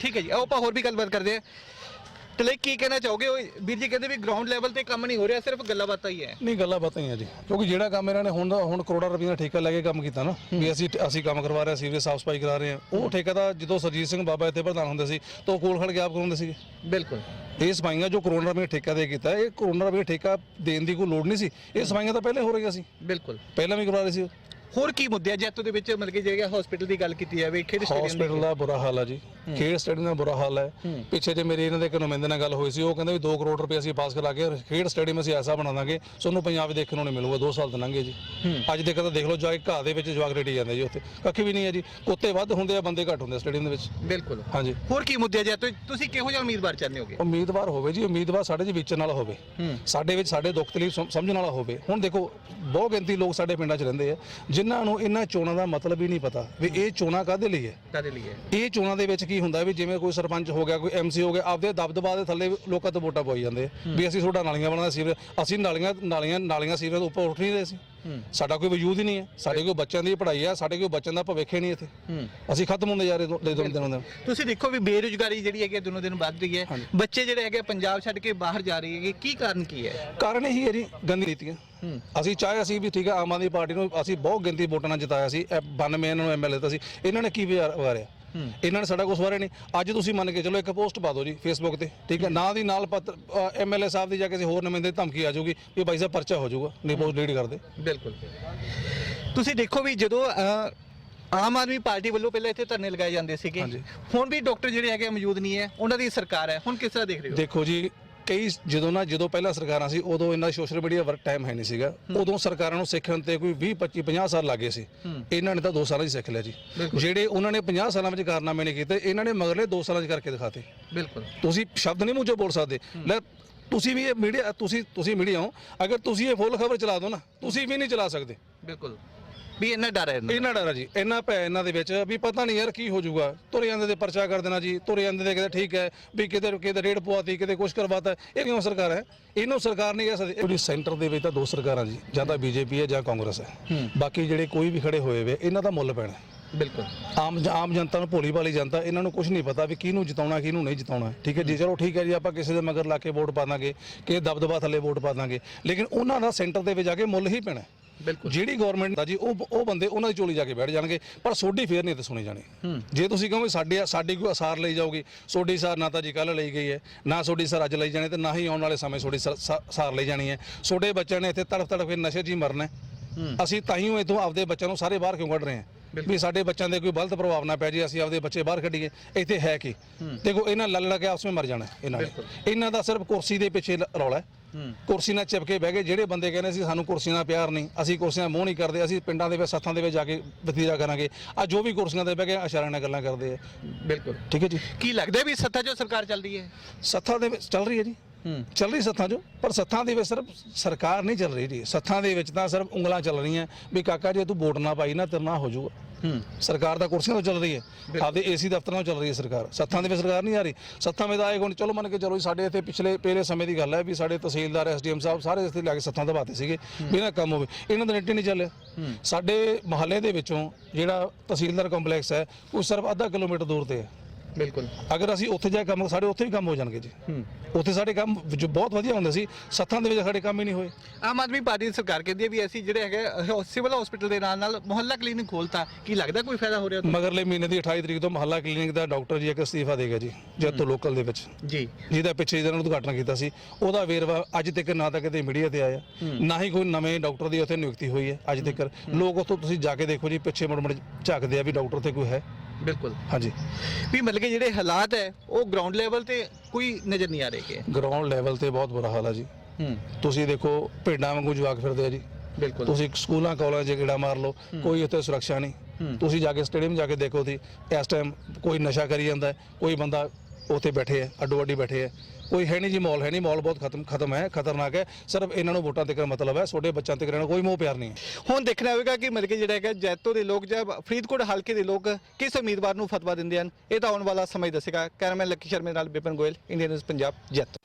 ਠੀਕ ਹੈ ਜੀ ਆਓ ਆਪਾਂ ਹੋਰ ਵੀ ਗੱਲਬਾਤ ਕਰਦੇ ਹਾਂ। ਤੇ ਲਈ ਕੀ ਕਹਿਣਾ ਚਾਹੋਗੇ? ਉਹ ਵੀਰ ਜੀ ਕਹਿੰਦੇ ਵੀ ਗਰਾਊਂਡ ਲੈਵਲ ਤੇ ਕੰਮ ਨਹੀਂ ਹੋ ਰਿਹਾ ਸਿਰਫ ਗੱਲਾਂ ਬਾਤਾਂ ਹੀ ਹੈ। ਨਹੀਂ ਗੱਲਾਂ ਬਾਤਾਂ ਹੀ ਆ ਜੀ। ਕਿਉਂਕਿ ਜਿਹੜਾ ਕੰਮ ਇਹਨਾਂ ਨੇ ਹੁਣ ਦਾ ਹੁਣ ਕਰੋੜਾਂ ਰੁਪਏ ਦਾ ਠੇਕਾ ਲੈ ਕੇ ਕੰਮ ਕੀਤਾ ਨਾ ਵੀ ਅਸੀਂ ਅਸੀਂ ਕੰਮ ਕਰਵਾ ਰਹੇ ਹਾਂ ਸੀਵਰੇਜ ਸਾਫ਼ ਸਫ਼ਾਈ ਕਰਾ ਰਹੇ ਹਾਂ। ਉਹ ਠੇਕਾ ਤਾਂ ਜਦੋਂ ਸਰਜੀਤ ਸਿੰਘ ਬਾਬਾ ਇੱਥੇ ਪ੍ਰਧਾਨ ਹੁੰਦੇ ਸੀ ਤਾਂ ਉਹ ਕੋਲ ਖੜ ਕੇ ਆਪ ਕਰਾਉਂਦੇ ਸੀਗੇ। ਬਿਲਕੁਲ। ਇਹ ਸਫਾਈਆਂ ਜੋ ਕਰੋੜਾਂ ਰੁਪਏ ਠੇਕਾ ਦੇ ਕੀਤਾ ਇਹ ਕਰੋੜਾਂ ਰੁਪਏ ਠੇਕਾ ਦੇਣ ਦੀ ਕੋਈ ਲੋੜ ਨਹੀਂ ਸੀ। ਇਹ ਸਫਾਈਆਂ ਤਾਂ ਪਹਿਲੇ ਹੋ ਰਹੀਆਂ ਸੀ। ਬਿਲਕੁਲ। ਪਹਿਲਾਂ ਵੀ ਕਰਵਾ ਰਹੇ ਸੀ। ਹੋਰ ਕੀ ਮੁੱਦੇ ਆ? ਜੈਤੋ ਦੇ ਵਿੱਚ ਮਤਲਬ ਕਿ ਜਿਹੜਾ ਹਸਪੀਟਲ ਦੀ ਗੱਲ ਕੀਤੀ ਜਾਵੇ ਖੇਡ ਸਟੇਡੀਅਮ ਹਸਪੀਟਲ ਦਾ ਬੁਰਾ ਹਾਲ ਆ ਜੀ। ਖੇਡ ਸਟੇਡੀਅਮ ਦਾ ਬੁਰਾ ਹਾਲ ਹੈ। ਪਿੱਛੇ ਜੇ ਮੇਰੀ ਇਹਨਾਂ ਦੇ ਇੱਕ ਨੁਮਾਇੰਦੇ ਨਾਲ ਗੱਲ ਹੋਈ ਸੀ ਉਹ ਕਹਿੰਦੇ ਵੀ 2 ਕਰੋੜ ਰੁਪਏ ਅਸੀਂ ਪਾਸ ਕਰਾ ਕੇ ਖੇਡ ਸਟੇਡੀਅਮ ਅਸੀਂ ਐਸਾ ਬਣਾ ਦਾਂਗੇ ਤੁਹਾਨੂੰ ਪੰਜਾਬ ਦੇਖਣ ਨੂੰ ਨਹੀਂ ਮਿਲੂਗਾ 2 ਸਾਲ ਲੰਘੇ ਜੀ। ਅੱਜ ਦੇ ਤਾਂ ਦੇਖ ਲਓ ਜਾ ਕੇ ਘਾਹ ਦੇ ਵਿੱਚ ਜਵਾਕ ਰੇਡੀ ਜਾਂਦੇ ਜੀ ਉੱਥੇ। ਕੱਖ ਵੀ ਨਹੀਂ ਹੈ ਜੀ। ਕੁੱਤੇ ਵੱਧ ਹੁੰਦੇ ਆ ਬੰਦੇ ਘੱਟ ਹੁੰਦੇ ਆ ਸਟੇਡੀਅਮ ਦੇ ਵਿੱਚ। ਬਿਲਕੁਲ। ਹਾਂਜੀ। ਹੋਰ ਕੀ ਮੁੱਦੇ ਆ ਜੈਤੋ? ਤੁਸੀਂ ਕਿਹੋ ਜਿਹਾ ਉਮੀਦਵਾਰ ਚਾਹੁੰਦੇ ਹੋਗੇ? ਉਮੀਦਵਾਰ ਹੋਵੇ ਜੀ ਉਮੀਦਵਾਰ ਸਾਡੇ ਜੀ ਵਿਚਰਨ ਵਾਲਾ ਹੋਵੇ। ਸਾਡੇ ਵਿੱਚ ਸਾਡੇ ਦੁੱਖ ਤਕਲੀਫ ਸਮ- ਸਮਝਣ ਵਾਲਾ ਹੋਵੇ। ਹੁਣ ਦੇਖੋ ਬਹੁਤ ਗਿਣਤੀ ਲੋਕ ਸਾਡੇ ਪਿੰਡਾਂ 'ਚ ਰਹਿੰਦੇ ਆ। ਜਿਨ੍ਹਾਂ ਨੂੰ ਇਹਨਾਂ ਚੋਣਾਂ ਦਾ ਮਤਲਬ ਹੀ ਨਹੀਂ ਪਤਾ ਵੀ ਇਹ ਚੋਣਾਂ ਕਾਹਦੇ ਲਈ ਹੈ। ਕਾਦੇ ਲਈ ਹੈ? ਇਹ ਚੋਣਾਂ ਦੇ ਵਿੱਚ ਕੀ ਹੁੰਦਾ ਵੀ ਜਿਵੇਂ ਕੋਈ ਸਰਪੰਚ ਹੋ ਗਿਆ ਕੋਈ ਐਮਸੀ ਹੋ ਗਿਆ ਆਪਦੇ ਦਬਦਬਾ ਦੇ ਥੱਲੇ ਲੋਕਾਂ ਤੋਂ ਵੋਟਾਂ ਪਾਈ ਜਾਂਦੇ ਵੀ ਅਸੀਂ ਤੁਹਾਡਾ ਨਾਲੀਆਂ ਬਣਾਉਂਦੇ ਸੀਵਰ ਅਸੀਂ ਨਾਲੀਆਂ ਨਾਲੀਆਂ ਨਾਲੀਆਂ ਸੀਵਰ ਤੋਂ ਉੱਪਰ ਉੱਠ ਨਹੀਂ ਰਹੇ ਸੀ। ਸਾਡਾ ਕੋਈ ਵਜੂਦ ਹੀ ਨਹੀਂ ਹੈ। ਸਾਡੇ ਕੋਈ ਬੱਚਿਆਂ ਦੀ ਪੜ੍ਹਾਈ ਆ ਸਾਡੇ ਕੋਈ ਬੱਚਿਆਂ ਦਾ ਭਵਿੱਖ ਹੀ ਨਹੀਂ ਇੱਥੇ। ਅਸੀਂ ਖਤਮ ਹੁੰਦੇ ਜਾ ਰਹੇ ਦੋ- ਦਿਨ ਦਿਨ ਤੁਸੀਂ ਦੇਖੋ ਵੀ ਬੇਰੁਜ਼ਗਾਰੀ ਜਿਹੜੀ ਹੈਗੀ ਹੈ ਦਿਨੋਂ ਦਿਨ ਵੱਧ ਰਹੀ ਹੈ। ਬੱਚੇ ਜਿਹੜੇ ਹੈਗੇ ਪੰਜਾਬ ਛੱਡ ਕੇ ਬਾਹਰ ਜਾ ਰਹੇ ਹੈਗੇ ਕੀ ਕਾਰਨ ਕੀ ਹੈ? ਕਾਰਨ ਇਹੀ ਹੈ ਜੀ ਗੰਦੀ ਨੀਤੀਆਂ। ਅਸੀਂ ਚਾਹੇ ਅਸੀਂ ਵੀ ਠੀਕ ਹੈ ਆਮ ਆਦਮੀ ਪਾਰਟੀ ਨੂੰ ਅਸੀਂ ਬਹੁਤ ਗਿਣਤੀ ਵੋਟਾਂ ਨਾਲ ਜਿਤਾਇਆ ਸੀ ਇਹ 92 ਇਹਨਾਂ ਨੂੰ ਐਮਐਲਏ ਦਿੱਤਾ ਸੀ। ਇਹਨਾਂ ਨੇ ਕੀ ਵਾਰਿਆ? ਇਹਨਾਂ ਨੇ ਸਾਡਾ ਕੁਝ ਵਾਰਿਆ ਨਹੀਂ। ਅੱਜ ਤੁਸੀਂ ਮੰਨ ਕੇ ਚਲੋ ਇੱਕ ਪੋਸਟ ਪਾ ਦਿਓ ਜੀ ਫੇਸਬੁੱਕ ਤੇ ਠੀਕ ਹੈ। ਨਾਲ ਦੀ ਨਾਲ ਪੱਤਰ ਐਮਐਲਏ ਸਾਹਿਬ ਦੀ ਜਾਂ ਕਿਸੇ ਹੋਰ ਨੁਮਾਇੰਦੇ ਦੀ ਧਮਕੀ ਆ ਜਾਊਗੀ ਵੀ ਬਾਈ ਸਾਹਿਬ ਪਰਚਾ ਹੋ ਜਾਊਗਾ ਨਹੀਂ ਪੋਸਟ ਡੀਲੀਟ ਕਰ ਦੇ ਬਿਲਕੁਲ। ਤੁਸੀਂ ਦੇਖੋ ਵੀ ਜਦੋਂ ਆਮ ਆਦਮੀ ਪਾਰਟੀ ਵੱਲੋਂ ਪਹਿਲਾਂ ਇੱਥੇ ਧਰਨੇ ਲਗਾਏ ਜਾਂਦੇ ਸੀਗੇ। ਹੁਣ ਵੀ ਡਾਕਟਰ ਜਿਹੜੇ ਹੈਗੇ ਮੌਜੂਦ ਨਹੀਂ ਹੈ ਉਹਨਾਂ ਦੀ ਸਰਕਾਰ ਹੈ। ਹੁਣ ਕਿਸ ਤਰ੍ਹਾਂ ਦੇਖ ਰਹੇ ਹੋ? ਦੇਖੋ ਜੀ ਕਈ ਜਦੋਂ ਨਾ ਜਦੋਂ ਪਹਿਲਾਂ ਸਰਕਾਰਾਂ ਸੀ ਉਦੋਂ ਇੰਨਾ ਸੋਸ਼ਲ ਮੀਡੀਆ ਵਰਕ ਟਾਈਮ ਹੈ ਨਹੀਂ ਸੀਗਾ। ਉਦੋਂ ਸਰਕਾਰਾਂ ਨੂੰ ਸਿੱਖਣ ਤੇ ਕੋਈ 20 25 50 ਸਾਲ ਲੱਗੇ ਸੀ। ਇਹਨਾਂ ਨੇ ਤਾਂ 2 ਸਾਲਾਂ 'ਚ ਸਿੱਖ ਲਿਆ ਜੀ। ਜਿਹੜੇ ਉਹਨਾਂ ਨੇ 50 ਸਾਲਾਂ ਵਿੱਚ ਕਾਰਨਾਮੇ ਨਹੀਂ ਕੀਤੇ ਇਹਨਾਂ ਨੇ ਮਗਰਲੇ 2 ਸਾਲਾਂ 'ਚ ਕਰਕੇ ਦਿਖਾਤੇ। ਬਿਲਕੁਲ। ਤੁਸੀਂ ਸ਼ਬਦ ਨਹੀਂ ਮੂੰਹ ਬੋਲ ਸਕਦੇ। ਲੈ ਤੁਸੀਂ ਵੀ ਇਹ ਮੀਡੀਆ ਤੁਸੀਂ ਤੁਸੀਂ ਮੀਡੀਆ ਹੋ। ਅਗਰ ਤੁਸੀਂ ਇਹ ਫੁੱਲ ਖਬਰ ਚਲਾ ਦਿਓ ਨਾ ਤੁਸੀਂ ਵੀ ਨਹੀਂ ਚਲਾ ਸਕਦੇ। ਬਿਲਕੁਲ। ਵੀ ਇੰਨਾ ਡਰ ਹੈ ਇਹਨਾਂ ਦਾ। ਇਹਨਾਂ ਡਰ ਆ ਜੀ ਇੰਨਾ ਭੈ ਇਹਨਾਂ ਦੇ ਵਿੱਚ ਵੀ ਪਤਾ ਨਹੀਂ ਯਾਰ ਕੀ ਹੋ ਜਾਊਗਾ। ਤੁਰ ਜਾਂਦੇ ਤੇ ਪਰਚਾ ਕਰ ਦੇਣਾ ਜੀ ਤੁਰ ਜਾਂਦੇ ਤੇ ਕਿਤੇ ਠੀਕ ਹੈ ਵੀ ਕਿਤੇ ਕਿਤੇ ਰੇਡ ਪਵਾਤੀ ਕਿਤੇ ਕੁਛ ਕਰਵਾਤਾ। ਇਹ ਕਿਉਂ ਸਰਕਾਰ ਹੈ? ਇਹਨੂੰ ਸਰਕਾਰ ਨਹੀਂ ਕਹਿ ਸਕਦੀ। ਜਿਹੜੀ ਸੈਂਟਰ ਦੇ ਵਿੱਚ ਤਾਂ ਦੋ ਸਰਕਾਰਾਂ ਜੀ ਜਾਂ ਤਾਂ ਬੀਜੇਪੀ ਹੈ ਜਾਂ ਕਾਂਗਰਸ ਹੈ। ਬਾਕੀ ਜਿਹੜੇ ਕੋਈ ਵੀ ਖੜੇ ਹੋਏ ਵੇ ਇਹਨਾਂ ਦਾ ਮੁੱਲ ਪੈਣਾ। ਬਿਲਕੁਲ। ਆਮ ਆਮ ਜਨਤਾ ਨੂੰ ਭੋਲੀ ਭਾਲੀ ਜਨਤਾ ਇਹਨਾਂ ਨੂੰ ਕੁਝ ਨਹੀਂ ਪਤਾ ਵੀ ਕਿਹਨੂੰ ਜਿਤਾਉਣਾ ਕਿਹਨੂੰ ਨਹੀਂ ਜਿਤਾਉਣਾ। ਠੀਕ ਹੈ ਜੀ ਚਲੋ ਠੀਕ ਹੈ ਜੀ ਆਪਾਂ ਕਿਸੇ ਦੇ ਮਗਰ ਲਾ ਕੇ ਵੋਟ ਪਾ ਦਾਂਗੇ ਕਿ ਦਬਦਬਾ ਥੱਲੇ ਵੋਟ ਪਾ ਦਾਂਗੇ। ਲੇਕਿਨ ਉਹਨਾਂ ਦਾ ਸੈਂਟਰ ਦੇ ਵਿੱਚ ਜਾ ਕੇ ਮੁੱਲ ਹੀ ਪੈਣਾ। ਬਿਲਕੁਲ। ਜਿਹੜੀ ਗਵਰਨਮੈਂਟ ਦਾ ਜੀ ਉਹ ਉਹ ਬੰਦੇ ਉਹਨਾਂ ਦੀ ਚੋਲੀ ਜਾ ਕੇ ਬੈਠ ਜਾਣਗੇ ਪਰ ਸੋਡੀ ਫੇਰ ਨਹੀਂ ਤੇ ਸੁਣੀ ਜਾਣੀ। ਜੇ ਤੁਸੀਂ ਕਹੋਗੇ ਸਾਡੇ ਸਾਡੀ ਕੋਈ ਅਸਾਰ ਲਈ ਜਾਊਗੀ ਸੋਡੀ ਸਾਰ ਨਾ ਤਾਂ ਜੀ ਕੱਲ ਲਈ ਗਈ ਹੈ ਨਾ ਸੋਡੀ ਸਾਰ ਅੱਜ ਲਈ ਜਾਣੀ ਤੇ ਨਾ ਹੀ ਆਉਣ ਵਾਲੇ ਸਮੇਂ ਸੋਡੀ ਸਾਰ- ਲਈ ਜਾਣੀ ਹੈ। ਛੋਟੇ ਬੱਚਿਆਂ ਨੇ ਇੱਥੇ ਤੜਫ ਤੜਫ ਕੇ ਨਸ਼ੇ 'ਚ ਹੀ ਮਰਨਾ। ਅਸੀਂ ਤਾਂ ਹੀ ਇਥੋਂ ਆਪਦੇ ਬੱਚਿਆਂ ਨੂੰ ਸਾਰੇ ਬਾਹਰ ਕਿਉਂ ਕੱਢ ਰਹੇ ਹਾਂ? ਵੀ ਸਾਡੇ ਬੱਚਿਆਂ ਦੇ ਕੋਈ ਗਲਤ ਪ੍ਰਭਾਵ ਨਾ ਪੈ ਜੇ ਅਸੀਂ ਆਪਦੇ ਬੱਚੇ ਬਾਹਰ ਕੱਢੀਏ ਇੱਥੇ ਹੈ ਕੀ? ਦੇਖੋ ਇਹਨਾਂ ਲੱਲ ਲਾ ਕੇ ਆਪਸ ਵਿੱਚ ਮਰ ਜਾਣਾ ਇਹਨਾਂ ਨੇ। ਇਹਨਾਂ ਦਾ ਸਿਰਫ ਕੁਰਸੀ ਦੇ ਪਿੱਛੇ ਰੌਲਾ ਹੈ। ਕੁਰਸੀ ਨਾਲ ਚਿਪਕੇ ਬਹਿ ਗਏ ਜਿਹੜੇ ਬੰਦੇ ਕਹਿੰਦੇ ਸੀ ਸਾਨੂੰ ਕੁਰਸੀ ਨਾਲ ਪਿਆਰ ਨਹੀਂ ਅਸੀਂ ਕੁਰਸੀਆਂ ਮੋਹ ਨਹੀਂ ਕਰਦੇ ਅਸੀਂ ਪਿੰਡਾਂ ਦੇ ਵਿੱਚ ਸੱਥਾਂ ਦੇ ਵਿੱਚ ਜਾ ਕੇ ਵਤੀਰਾ ਕਰਾਂਗੇ। ਆ ਜੋ ਵੀ ਕੁਰਸੀਆਂ ਤੇ ਬਹਿ ਕੇ ਇਸ਼ਾਰਿਆਂ ਨਾਲ ਗੱਲਾਂ ਕਰਦੇ ਆ। ਬਿਲਕੁਲ। ਠੀਕ ਹੈ ਜੀ? ਕੀ ਲੱਗਦਾ ਵੀ ਸੱਤਾ ਜੋ ਸਰਕਾਰ ਚੱਲਦੀ ਹੈ? ਸੱਥਾਂ ਦੇ ਵਿੱਚ ਚੱਲ ਰਹੀ ਹੈ ਜੀ। ਚੱਲ ਰਹੀ ਸੱਥਾਂ 'ਚ ਪਰ ਸੱਥਾਂ ਦੇ ਵਿੱਚ ਸਿਰਫ ਸਰਕਾਰ ਨਹੀਂ ਚੱਲ ਰਹੀ ਜੀ। ਸੱਥਾਂ ਦੇ ਵਿੱਚ ਤਾਂ ਸਿਰਫ ਉਂਗਲਾਂ ਚੱਲ ਰਹੀਆਂ ਵੀ ਕਾਕਾ ਜੇ ਤੂੰ ਵੋਟ ਨਾ ਪਾਈ ਨਾ ਤੇਰੇ ਨਾਲ ਹੋ ਜਾਊਗਾ। ਸਰਕਾਰ ਤਾਂ ਕੁਰਸੀਆਂ ਤੋਂ ਚੱਲ ਰਹੀ ਹੈ। ਆਪਦੇ ਏਸੀ ਦਫ਼ਤਰਾਂ ਤੋਂ ਚੱਲ ਰਹੀ ਹੈ ਸਰਕਾਰ। ਸੱਥਾਂ ਦੇ ਵਿੱਚ ਸਰਕਾਰ ਨਹੀਂ ਆ ਰਹੀ। ਸੱਥਾਂ ਵਿੱਚ ਆਏ ਹੁਣ ਚਲੋ ਮੰਨ ਕੇ ਚਲੋ ਜੀ ਸਾਡੇ ਇੱਥੇ ਪਿਛਲੇ ਪਹਿਲੇ ਸਮੇਂ ਦੀ ਗੱਲ ਹੈ ਵੀ ਸਾਡੇ ਤਹਿਸੀਲਦਾਰ ਐਸਡੀਐਮ ਸਾਹਿਬ ਸਾਰੇ ਇੱਥੇ ਲੈ ਕੇ ਸੱਥਾਂ ਦਬਾਤੇ ਸੀਗੇ ਵੀ ਨਾ ਕੰਮ ਹੋਵੇ। ਇਹਨਾਂ ਦਾ ਨੈਟ ਨਹੀਂ ਚੱਲਿਆ। ਸਾਡੇ ਮਹੱਲੇ ਦੇ ਵਿੱਚੋਂ ਜਿਹੜਾ ਤਹਿਸੀਲਦਾਰ ਕੰਪਲੈਕਸ ਹੈ ਉਹ ਸਿਰਫ ਅੱਧਾ ਕਿਲੋਮੀਟਰ ਦੂਰ ਤੇ ਹੈ। ਬਿਲਕੁਲ। ਅਗਰ ਅਸੀਂ ਉੱਥੇ ਜਾ ਕੇ ਕੰਮ ਸਾਡੇ ਉੱਥੇ ਵੀ ਕੰਮ ਹੋ ਜਾਣਗੇ ਜੀ। ਉੱਥੇ ਸਾਡੇ ਕੰਮ ਜੋ ਬਹੁਤ ਵਧੀਆ ਹੁੰਦੇ ਸੀ ਸੱਥਾਂ ਦੇ ਵਿੱਚ ਸਾਡੇ ਕੰਮ ਹੀ ਨਹੀਂ ਹੋਏ। ਆਮ ਆਦਮੀ ਪਾਰਟੀ ਦੀ ਸਰਕਾਰ ਕਹਿੰਦੀ ਹੈ ਵੀ ਅਸੀਂ ਜਿਹੜੇ ਹੈਗੇ ਸਿਵਲ ਹਸਪੀਟਲ ਦੇ ਨਾਲ ਨਾਲ ਮੁਹੱਲਾ ਕਲੀਨਿਕ ਖੋਲਤਾ। ਕੀ ਲੱਗਦਾ ਕੋਈ ਫਾਇਦਾ ਹੋ ਰਿਹਾ? ਮਗਰਲੇ ਮਹੀਨੇ ਦੀ 28 ਤਰੀਕ ਤੋਂ ਮਹੱਲਾ ਕਲੀਨਿਕ ਦਾ ਡਾਕਟਰ ਜੀ ਇੱਕ ਅਸਤੀਫਾ ਦੇ ਗਿਆ ਜੀ ਜੱਤੋ ਲੋਕਲ ਦੇ ਵਿੱਚ। ਜੀ। ਜਿਹਦਾ ਪਿੱਛੇ ਜਿਹਨਾਂ ਨੂੰ ਉਦਘਾਟਨ ਕੀਤਾ ਸੀ। ਉਹਦਾ ਵੇਰਵਾ ਅੱਜ ਤੱਕ ਨਾ ਤਾਂ ਕਿਤੇ ਮੀਡੀਆ ਤੇ ਆਇਆ। ਨਾ ਹੀ ਕੋਈ ਨਵੇਂ ਡਾਕਟਰ ਦੀ ਉੱਥੇ ਨਿਯੁਕਤੀ ਹੋਈ ਹੈ ਅੱਜ ਤੱਕ। ਲੋਕ ਉੱਥੋਂ ਤੁਸੀਂ ਜਾ ਕੇ ਦੇਖੋ ਜੀ ਪਿੱਛੇ ਮੁੜ ਮੁੜ ਝਾਕਦੇ ਆ ਵੀ ਡਾਕਟਰ ਤੇ ਕੋਈ ਹੈ। ਬਿਲਕੁਲ। ਹਾਂਜੀ। ਵੀ ਮਤਲਬ ਕਿ ਜਿਹੜੇ ਹਾਲਾਤ ਹੈ ਉਹ ਗਰਾਊਂਡ ਲੈਵਲ ਤੇ ਕੋਈ ਨਜ਼ਰ ਨਹੀਂ ਆ ਰਹੇ ਕਿ? ਗਰਾਊਂਡ ਲੈਵਲ ਤੇ ਬਹੁਤ ਬੁਰਾ ਹਾਲ ਹੈ ਜੀ। ਹੂੰ। ਤੁਸੀਂ ਦੇਖੋ ਭੇਡਾਂ ਵਾਂਗੂ ਜਵਾਕ ਫਿਰਦੇ ਆ ਜੀ। ਬਿਲਕੁਲ। ਤੁਸੀਂ ਸਕੂਲਾਂ ਕਾਲਜ 'ਚ ਗੇੜਾ ਮਾਰ ਲਓ ਕੋਈ ਉੱਥੇ ਸੁਰੱਖਿਆ ਨਹੀਂ। ਤੁਸੀਂ ਜਾ ਕੇ ਸਟੇਡੀਅਮ ਜਾ ਕੇ ਦੇਖੋ ਤੁਸੀਂ ਇਸ ਟਾਈਮ ਕੋਈ ਨਸ਼ਾ ਕਰੀ ਜਾਂਦਾ ਹੈ, ਕੋਈ ਬੰਦਾ ਉੱਥੇ ਬੈਠੇ ਆ, ਅੱਡੋ ਅੱਡੀ ਬੈਠੇ ਆ। ਕੋਈ ਹੈ ਨਹੀਂ ਜੀ, ਮਾਹੌਲ ਹੈ ਨਹੀਂ, ਮਾਹੌਲ ਬਹੁਤ ਖਤਮ ਖਤਮ ਹੈ, ਖਤਰਨਾਕ ਹੈ। ਸਿਰਫ ਇਹਨਾਂ ਨੂੰ ਵੋਟਾਂ ਤੱਕ ਮਤਲਬ ਹੈ ਛੋਟੇ ਬੱਚਿਆਂ ਤੱਕ ਇਹਨਾਂ ਕੋਈ ਮੋਹ ਪਿਆਰ ਨਹੀਂ ਹੈ। ਹੁਣ ਦੇਖਣਾ ਹੋਵੇਗਾ ਕਿ ਮਤਲਬ ਕਿ ਜਿਹੜਾ ਹੈਗਾ ਜੈਤੋ ਦੇ ਲੋਕ ਜਾਂ ਫਰੀਦਕੋਟ ਹਲਕੇ ਦੇ ਲੋਕ ਕਿਸ ਉਮੀਦਵਾਰ ਨੂੰ ਫਤਵਾ ਦਿੰਦੇ ਹਨ, ਇਹ ਤਾਂ ਆਉਣ ਵਾਲਾ ਸਮਾਂ ਹੀ ਦੱਸੇਗਾ। ਕੈਮਰਾਮੈਨ ਲੱਕੀ ਸ਼ਰਮੇ ਨਾਲ ਬਿਪਨ ਗੋਇਲ ਇੰਡੀਅਨ ਨਿਊਜ਼ ਪੰਜਾਬ, ਜੈਤੋ।